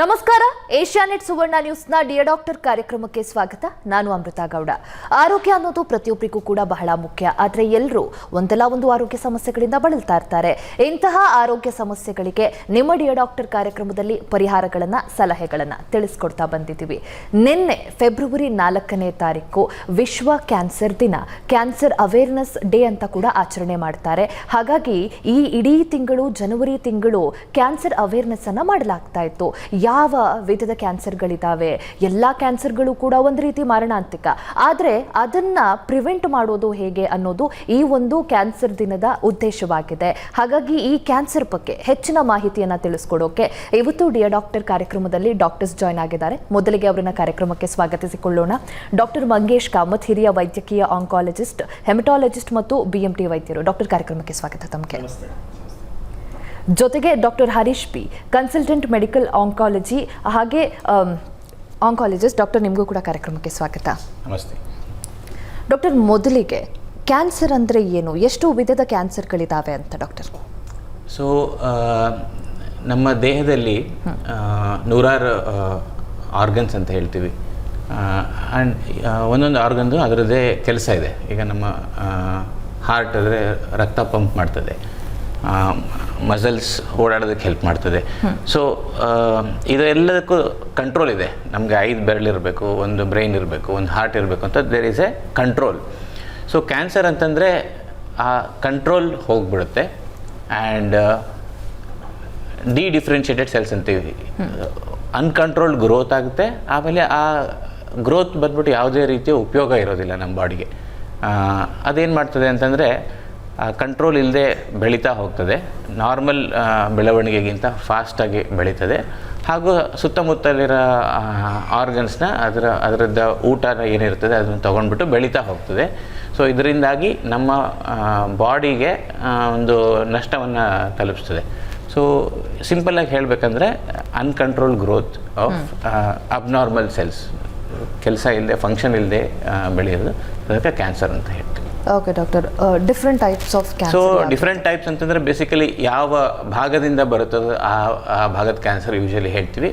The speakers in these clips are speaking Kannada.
ನಮಸ್ಕಾರ. ಏಷ್ಯಾನೆಟ್ ಸುವರ್ಣ ನ್ಯೂಸ್ನ ಡಿಯರ್ ಡಾಕ್ಟರ್ ಕಾರ್ಯಕ್ರಮಕ್ಕೆ ಸ್ವಾಗತ. ನಾನು ಅಮೃತ ಗೌಡ. ಆರೋಗ್ಯ ಅನ್ನೋದು ಪ್ರತಿಯೊಬ್ಬರಿಗೂ ಕೂಡ ಬಹಳ ಮುಖ್ಯ. ಆದರೆ ಎಲ್ಲರೂ ಒಂದಲ್ಲ ಒಂದು ಆರೋಗ್ಯ ಸಮಸ್ಯೆಗಳಿಂದ ಬಳಲ್ತಾ ಇರ್ತಾರೆ. ಇಂತಹ ಆರೋಗ್ಯ ಸಮಸ್ಯೆಗಳಿಗೆ ನಿಮ್ಮ ಡಿಯರ್ ಡಾಕ್ಟರ್ ಕಾರ್ಯಕ್ರಮದಲ್ಲಿ ಪರಿಹಾರಗಳನ್ನ, ಸಲಹೆಗಳನ್ನ ತಿಳಿಸ್ಕೊಡ್ತಾ ಬಂದಿದ್ದೀವಿ. ನಿನ್ನೆ ಫೆಬ್ರವರಿ ನಾಲ್ಕನೇ ತಾರೀಕು ವಿಶ್ವ ಕ್ಯಾನ್ಸರ್ ದಿನ. ಕ್ಯಾನ್ಸರ್ ಅವೇರ್ನೆಸ್ ಡೇ ಅಂತ ಕೂಡ ಆಚರಣೆ ಮಾಡ್ತಾರೆ. ಹಾಗಾಗಿ ಈ ಇಡೀ ತಿಂಗಳು, ಜನವರಿ ತಿಂಗಳು ಕ್ಯಾನ್ಸರ್ ಅವೇರ್ನೆಸ್ ಅನ್ನ ಮಾಡಲಾಗ್ತಾ ಇತ್ತು. ಯಾವ ವಿಧದ ಕ್ಯಾನ್ಸರ್ಗಳಿದ್ದಾವೆ ಎಲ್ಲ ಕ್ಯಾನ್ಸರ್ಗಳು ಕೂಡ ಒಂದು ರೀತಿ ಮಾರಣಾಂತಿಕ. ಆದರೆ ಅದನ್ನು ಪ್ರಿವೆಂಟ್ ಮಾಡೋದು ಹೇಗೆ ಅನ್ನೋದು ಈ ಒಂದು ಕ್ಯಾನ್ಸರ್ ದಿನದ ಉದ್ದೇಶವಾಗಿದೆ. ಹಾಗಾಗಿ ಈ ಕ್ಯಾನ್ಸರ್ ಬಗ್ಗೆ ಹೆಚ್ಚಿನ ಮಾಹಿತಿಯನ್ನು ತಿಳಿಸ್ಕೊಡೋಕೆ ಇವತ್ತು ಡಿಯ ಡಾಕ್ಟರ್ ಕಾರ್ಯಕ್ರಮದಲ್ಲಿ ಡಾಕ್ಟರ್ಸ್ ಜಾಯ್ನ್ ಆಗಿದ್ದಾರೆ. ಮೊದಲಿಗೆ ಅವರನ್ನ ಕಾರ್ಯಕ್ರಮಕ್ಕೆ ಸ್ವಾಗತಿಸಿಕೊಳ್ಳೋಣ. ಡಾಕ್ಟರ್ ಮಂಗೇಶ್ ಕಾಮತ್, ಹಿರಿಯ ವೈದ್ಯಕೀಯ ಆಂಕಾಲಜಿಸ್ಟ್, ಹೆಮಟಾಲಜಿಸ್ಟ್ ಮತ್ತು ಬಿಎಂಟಿ ವೈದ್ಯರು. ಡಾಕ್ಟರ್ ಕಾರ್ಯಕ್ರಮಕ್ಕೆ ಸ್ವಾಗತ ತಮಗೆ. ಜೊತೆಗೆ doctor Harish P consultant medical oncology ಹಾಗೆ ಆಂಕಾಲಜಿಸ್ಟ್ ಡಾಕ್ಟರ್ ನಿಮಗೂ ಕೂಡ ಕಾರ್ಯಕ್ರಮಕ್ಕೆ ಸ್ವಾಗತ. ನಮಸ್ತೆ. ಡಾಕ್ಟರ್ ಮೊದಲಿಗೆ ಕ್ಯಾನ್ಸರ್ ಅಂದರೆ ಏನು? ಎಷ್ಟು ವಿಧದ ಕ್ಯಾನ್ಸರ್ಗಳಿದ್ದಾವೆ ಅಂತ ಡಾಕ್ಟರ್? ಸೊ ನಮ್ಮ ದೇಹದಲ್ಲಿ ನೂರಾರು ಆರ್ಗನ್ಸ್ ಅಂತ ಹೇಳ್ತೀವಿ. ಆ್ಯಂಡ್ ಒಂದೊಂದು ಆರ್ಗನ್ದು ಅದರದ್ದೇ ಕೆಲಸ ಇದೆ. ಈಗ ನಮ್ಮ ಹಾರ್ಟ್ ಅಂದರೆ ರಕ್ತ ಪಂಪ್ ಮಾಡ್ತದೆ. ಮಸಲ್ಸ್ ಓಡಾಡೋದಕ್ಕೆ ಹೆಲ್ಪ್ ಮಾಡ್ತದೆ. ಸೊ ಇದೆಲ್ಲದಕ್ಕೂ ಕಂಟ್ರೋಲ್ ಇದೆ. ನಮಗೆ ಐದು ಬೆರಳಿರಬೇಕು ಒಂದು ಬ್ರೈನ್ ಇರಬೇಕು, ಒಂದು ಹಾರ್ಟ್ ಇರಬೇಕು ಅಂತ there is a control so cancer ಅಂತಂದರೆ ಆ ಕಂಟ್ರೋಲ್ ಹೋಗ್ಬಿಡುತ್ತೆ. ಆ್ಯಂಡ್ ಡಿ ಡಿಫ್ರೆನ್ಷಿಯೇಟೆಡ್ ಸೆಲ್ಸ್ ಅಂತೀವಿ ಅನ್ಕಂಟ್ರೋಲ್ಡ್ ಗ್ರೋತ್ ಆಗುತ್ತೆ. ಆಮೇಲೆ ಆ ಗ್ರೋತ್ ಬಂದ್ಬಿಟ್ಟು ಯಾವುದೇ ರೀತಿಯ ಉಪಯೋಗ ಇರೋದಿಲ್ಲ ನಮ್ಮ ಬಾಡಿಗೆ ಅದೇನು ಮಾಡ್ತದೆ ಅಂತಂದರೆ ಕಂಟ್ರೋಲ್ ಇಲ್ಲದೆ ಬೆಳೀತಾ ಹೋಗ್ತದೆ. ನಾರ್ಮಲ್ ಬೆಳವಣಿಗೆಗಿಂತ ಫಾಸ್ಟಾಗಿ ಬೆಳೀತದೆ. ಹಾಗೂ ಸುತ್ತಮುತ್ತಲಿರೋ ಆರ್ಗನ್ಸ್ನ ಅದರ ಅದರದ್ದು ಊಟ ಏನಿರ್ತದೆ ಅದನ್ನು ತೊಗೊಂಡ್ಬಿಟ್ಟು ಬೆಳೀತಾ ಹೋಗ್ತದೆ. ಸೊ ಇದರಿಂದಾಗಿ ನಮ್ಮ ಬಾಡಿಗೆ ಒಂದು ನಷ್ಟವನ್ನು ತಲುಪಿಸ್ತದೆ. ಸೊ ಸಿಂಪಲ್ಲಾಗಿ ಹೇಳಬೇಕಂದ್ರೆ uncontrol growth of abnormal cells ಕೆಲಸ ಇಲ್ಲದೆ ಫಂಕ್ಷನ್ ಇಲ್ಲದೆ ಬೆಳೆಯೋದು. ಅದಕ್ಕೆ ಕ್ಯಾನ್ಸರ್ ಅಂತ ಹೇಳ್ತೀವಿ. Okay doctor different types of so different types ಅಂತಂದರೆ ಬೇಸಿಕಲಿ ಯಾವ ಭಾಗದಿಂದ ಬರುತ್ತದೋ ಆ ಆ ಭಾಗದ ಕ್ಯಾನ್ಸರ್ ಯೂಶಲಿ ಹೇಳ್ತೀವಿ.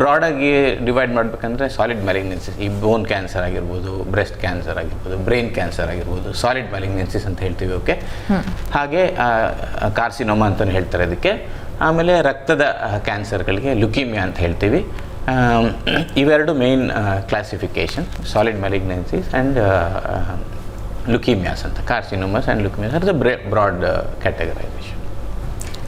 ಬ್ರಾಡಾಗಿ ಡಿವೈಡ್ ಮಾಡಬೇಕಂದ್ರೆ ಸಾಲಿಡ್ ಮ್ಯಾಲಿಗ್ನೆನ್ಸಿಸ್ ಈ ಬೋನ್ ಕ್ಯಾನ್ಸರ್ ಆಗಿರ್ಬೋದು ಬ್ರೆಸ್ಟ್ ಕ್ಯಾನ್ಸರ್ ಆಗಿರ್ಬೋದು ಬ್ರೈನ್ ಕ್ಯಾನ್ಸರ್ ಆಗಿರ್ಬೋದು ಸಾಲಿಡ್ ಮ್ಯಾಲಿಗ್ನೆನ್ಸಿಸ್ ಅಂತ ಹೇಳ್ತೀವಿ ಓಕೆ ಹಾಗೆ ಕಾರ್ಸಿನೋಮಾ ಅಂತಲೂ ಹೇಳ್ತಾರೆ ಅದಕ್ಕೆ ಆಮೇಲೆ ರಕ್ತದ ಕ್ಯಾನ್ಸರ್ಗಳಿಗೆ ಲುಕೀಮಿಯಾ ಅಂತ ಹೇಳ್ತೀವಿ. ಇವೆರಡು main classification solid malignancies and leukaemias ಅಂತ. Carcinomas and leukaemias are the bre broad categorisation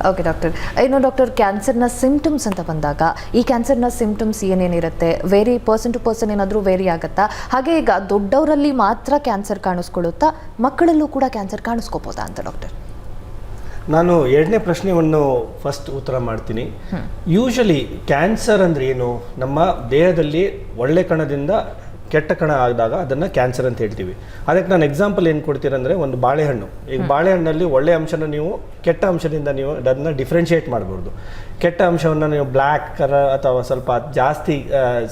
okay doctor ಇನ್ನು ಡಾಕ್ಟರ್ ಕ್ಯಾನ್ಸರ್ನ ಸಿಂಪ್ಟಮ್ಸ್ ಅಂತ ಬಂದಾಗ ಈ ಕ್ಯಾನ್ಸರ್ನ ಸಿಂಪ್ಟಮ್ಸ್ ಏನೇನಿರುತ್ತೆ ವೇರಿ ಪರ್ಸನ್ ಟು ಪರ್ಸನ್ ಏನಾದರೂ ವೇರಿ ಆಗುತ್ತಾ? ಹಾಗೆ ಈಗ ದೊಡ್ಡವರಲ್ಲಿ ಮಾತ್ರ ಕ್ಯಾನ್ಸರ್ ಕಾಣಿಸ್ಕೊಳ್ಳುತ್ತಾ? ಮಕ್ಕಳಲ್ಲೂ ಕೂಡ ಕ್ಯಾನ್ಸರ್ ಕಾಣಿಸ್ಕೋಬೋದಾ ಅಂತ ಡಾಕ್ಟರ್ ನಾನು ಎರಡನೇ ಪ್ರಶ್ನೆಯನ್ನು ಫಸ್ಟ್ ಉತ್ತರ ಮಾಡ್ತೀನಿ. ಯೂಶಲಿ ಕ್ಯಾನ್ಸರ್ ಅಂದ್ರೆ ಏನು? ನಮ್ಮ ದೇಹದಲ್ಲಿ ಒಳ್ಳೆ ಕಣದಿಂದ ಕೆಟ್ಟ ಕಣ ಆದಾಗ ಅದನ್ನು ಕ್ಯಾನ್ಸರ್ ಅಂತ ಹೇಳ್ತೀವಿ. ಅದಕ್ಕೆ ನಾನು ಎಕ್ಸಾಂಪಲ್ ಏನು ಕೊಡ್ತೀರಂದರೆ ಒಂದು ಬಾಳೆಹಣ್ಣು. ಈಗ ಬಾಳೆಹಣ್ಣಲ್ಲಿ ಒಳ್ಳೆಯ ಅಂಶನ ನೀವು ಕೆಟ್ಟ ಅಂಶದಿಂದ ನೀವು ಅದನ್ನು ಡಿಫ್ರೆನ್ಷಿಯೇಟ್ ಮಾಡ್ಬೋದು. ಕೆಟ್ಟ ಅಂಶವನ್ನು ನೀವು ಬ್ಲ್ಯಾಕ್ ಕರ ಅಥವಾ ಸ್ವಲ್ಪ ಜಾಸ್ತಿ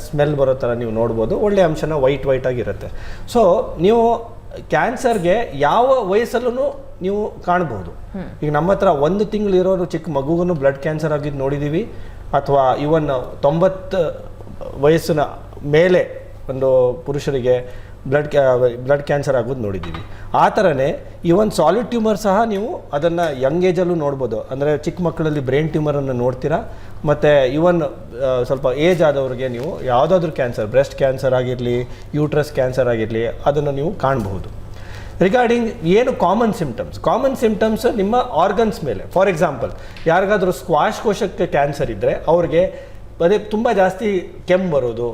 ಸ್ಮೆಲ್ ಬರೋ ಥರ ನೀವು ನೋಡ್ಬೋದು. ಒಳ್ಳೆಯ ಅಂಶನ ವೈಟ್ ವೈಟ್ ಆಗಿರುತ್ತೆ ಸೊ ನೀವು ಕ್ಯಾನ್ಸರ್ಗೆ ಯಾವ ವಯಸ್ಸಲ್ಲೂ ನೀವು ಕಾಣಬಹುದು ಈಗ ನಮ್ಮ ಹತ್ರ ಒಂದು ತಿಂಗಳು ಇರೋರು ಚಿಕ್ಕ ಮಗುಗೂ ಬ್ಲಡ್ ಕ್ಯಾನ್ಸರ್ ಆಗಿದ್ದು ನೋಡಿದ್ದೀವಿ ಅಥವಾ ಇವನ್ ತೊಂಬತ್ತು ವಯಸ್ಸಿನ ಮೇಲೆ ಒಂದು ಪುರುಷರಿಗೆ ಬ್ಲಡ್ ಬ್ಲಡ್ ಕ್ಯಾನ್ಸರ್ ಆಗೋದು ನೋಡಿದ್ದೀವಿ ಆ ಥರನೇ ಈವನ್ ಸಾಲಿಡ್ ಟ್ಯೂಮರ್ ಸಹ ನೀವು ಅದನ್ನು ಯಂಗ್ ಏಜಲ್ಲೂ ನೋಡ್ಬೋದು. ಅಂದರೆ ಚಿಕ್ಕ ಮಕ್ಕಳಲ್ಲಿ ಬ್ರೈನ್ ಟ್ಯೂಮರನ್ನು ನೋಡ್ತೀರಾ? ಮತ್ತು ಈವನ್ ಸ್ವಲ್ಪ ಏಜ್ ಆದವ್ರಿಗೆ ನೀವು ಯಾವುದಾದ್ರೂ ಕ್ಯಾನ್ಸರ್ ಬ್ರೆಸ್ಟ್ ಕ್ಯಾನ್ಸರ್ ಆಗಿರಲಿ ಯೂಟ್ರಸ್ ಕ್ಯಾನ್ಸರ್ ಆಗಿರಲಿ ಅದನ್ನು ನೀವು ಕಾಣಬಹುದು. ರಿಗಾರ್ಡಿಂಗ್ ಏನು ಕಾಮನ್ ಸಿಂಪ್ಟಮ್ಸ್ ಕಾಮನ್ ಸಿಂಪ್ಟಮ್ಸ್ ನಿಮ್ಮ ಆರ್ಗನ್ಸ್ ಮೇಲೆ. ಫಾರ್ ಎಕ್ಸಾಂಪಲ್ ಯಾರಿಗಾದರೂ ಸ್ಕ್ವಾಶ್ ಕೋಶಕ್ಕೆ ಕ್ಯಾನ್ಸರ್ ಇದ್ದರೆ ಅವ್ರಿಗೆ ಅದೇ ತುಂಬ ಜಾಸ್ತಿ ಕೆಮ್ಮು ಬರೋದು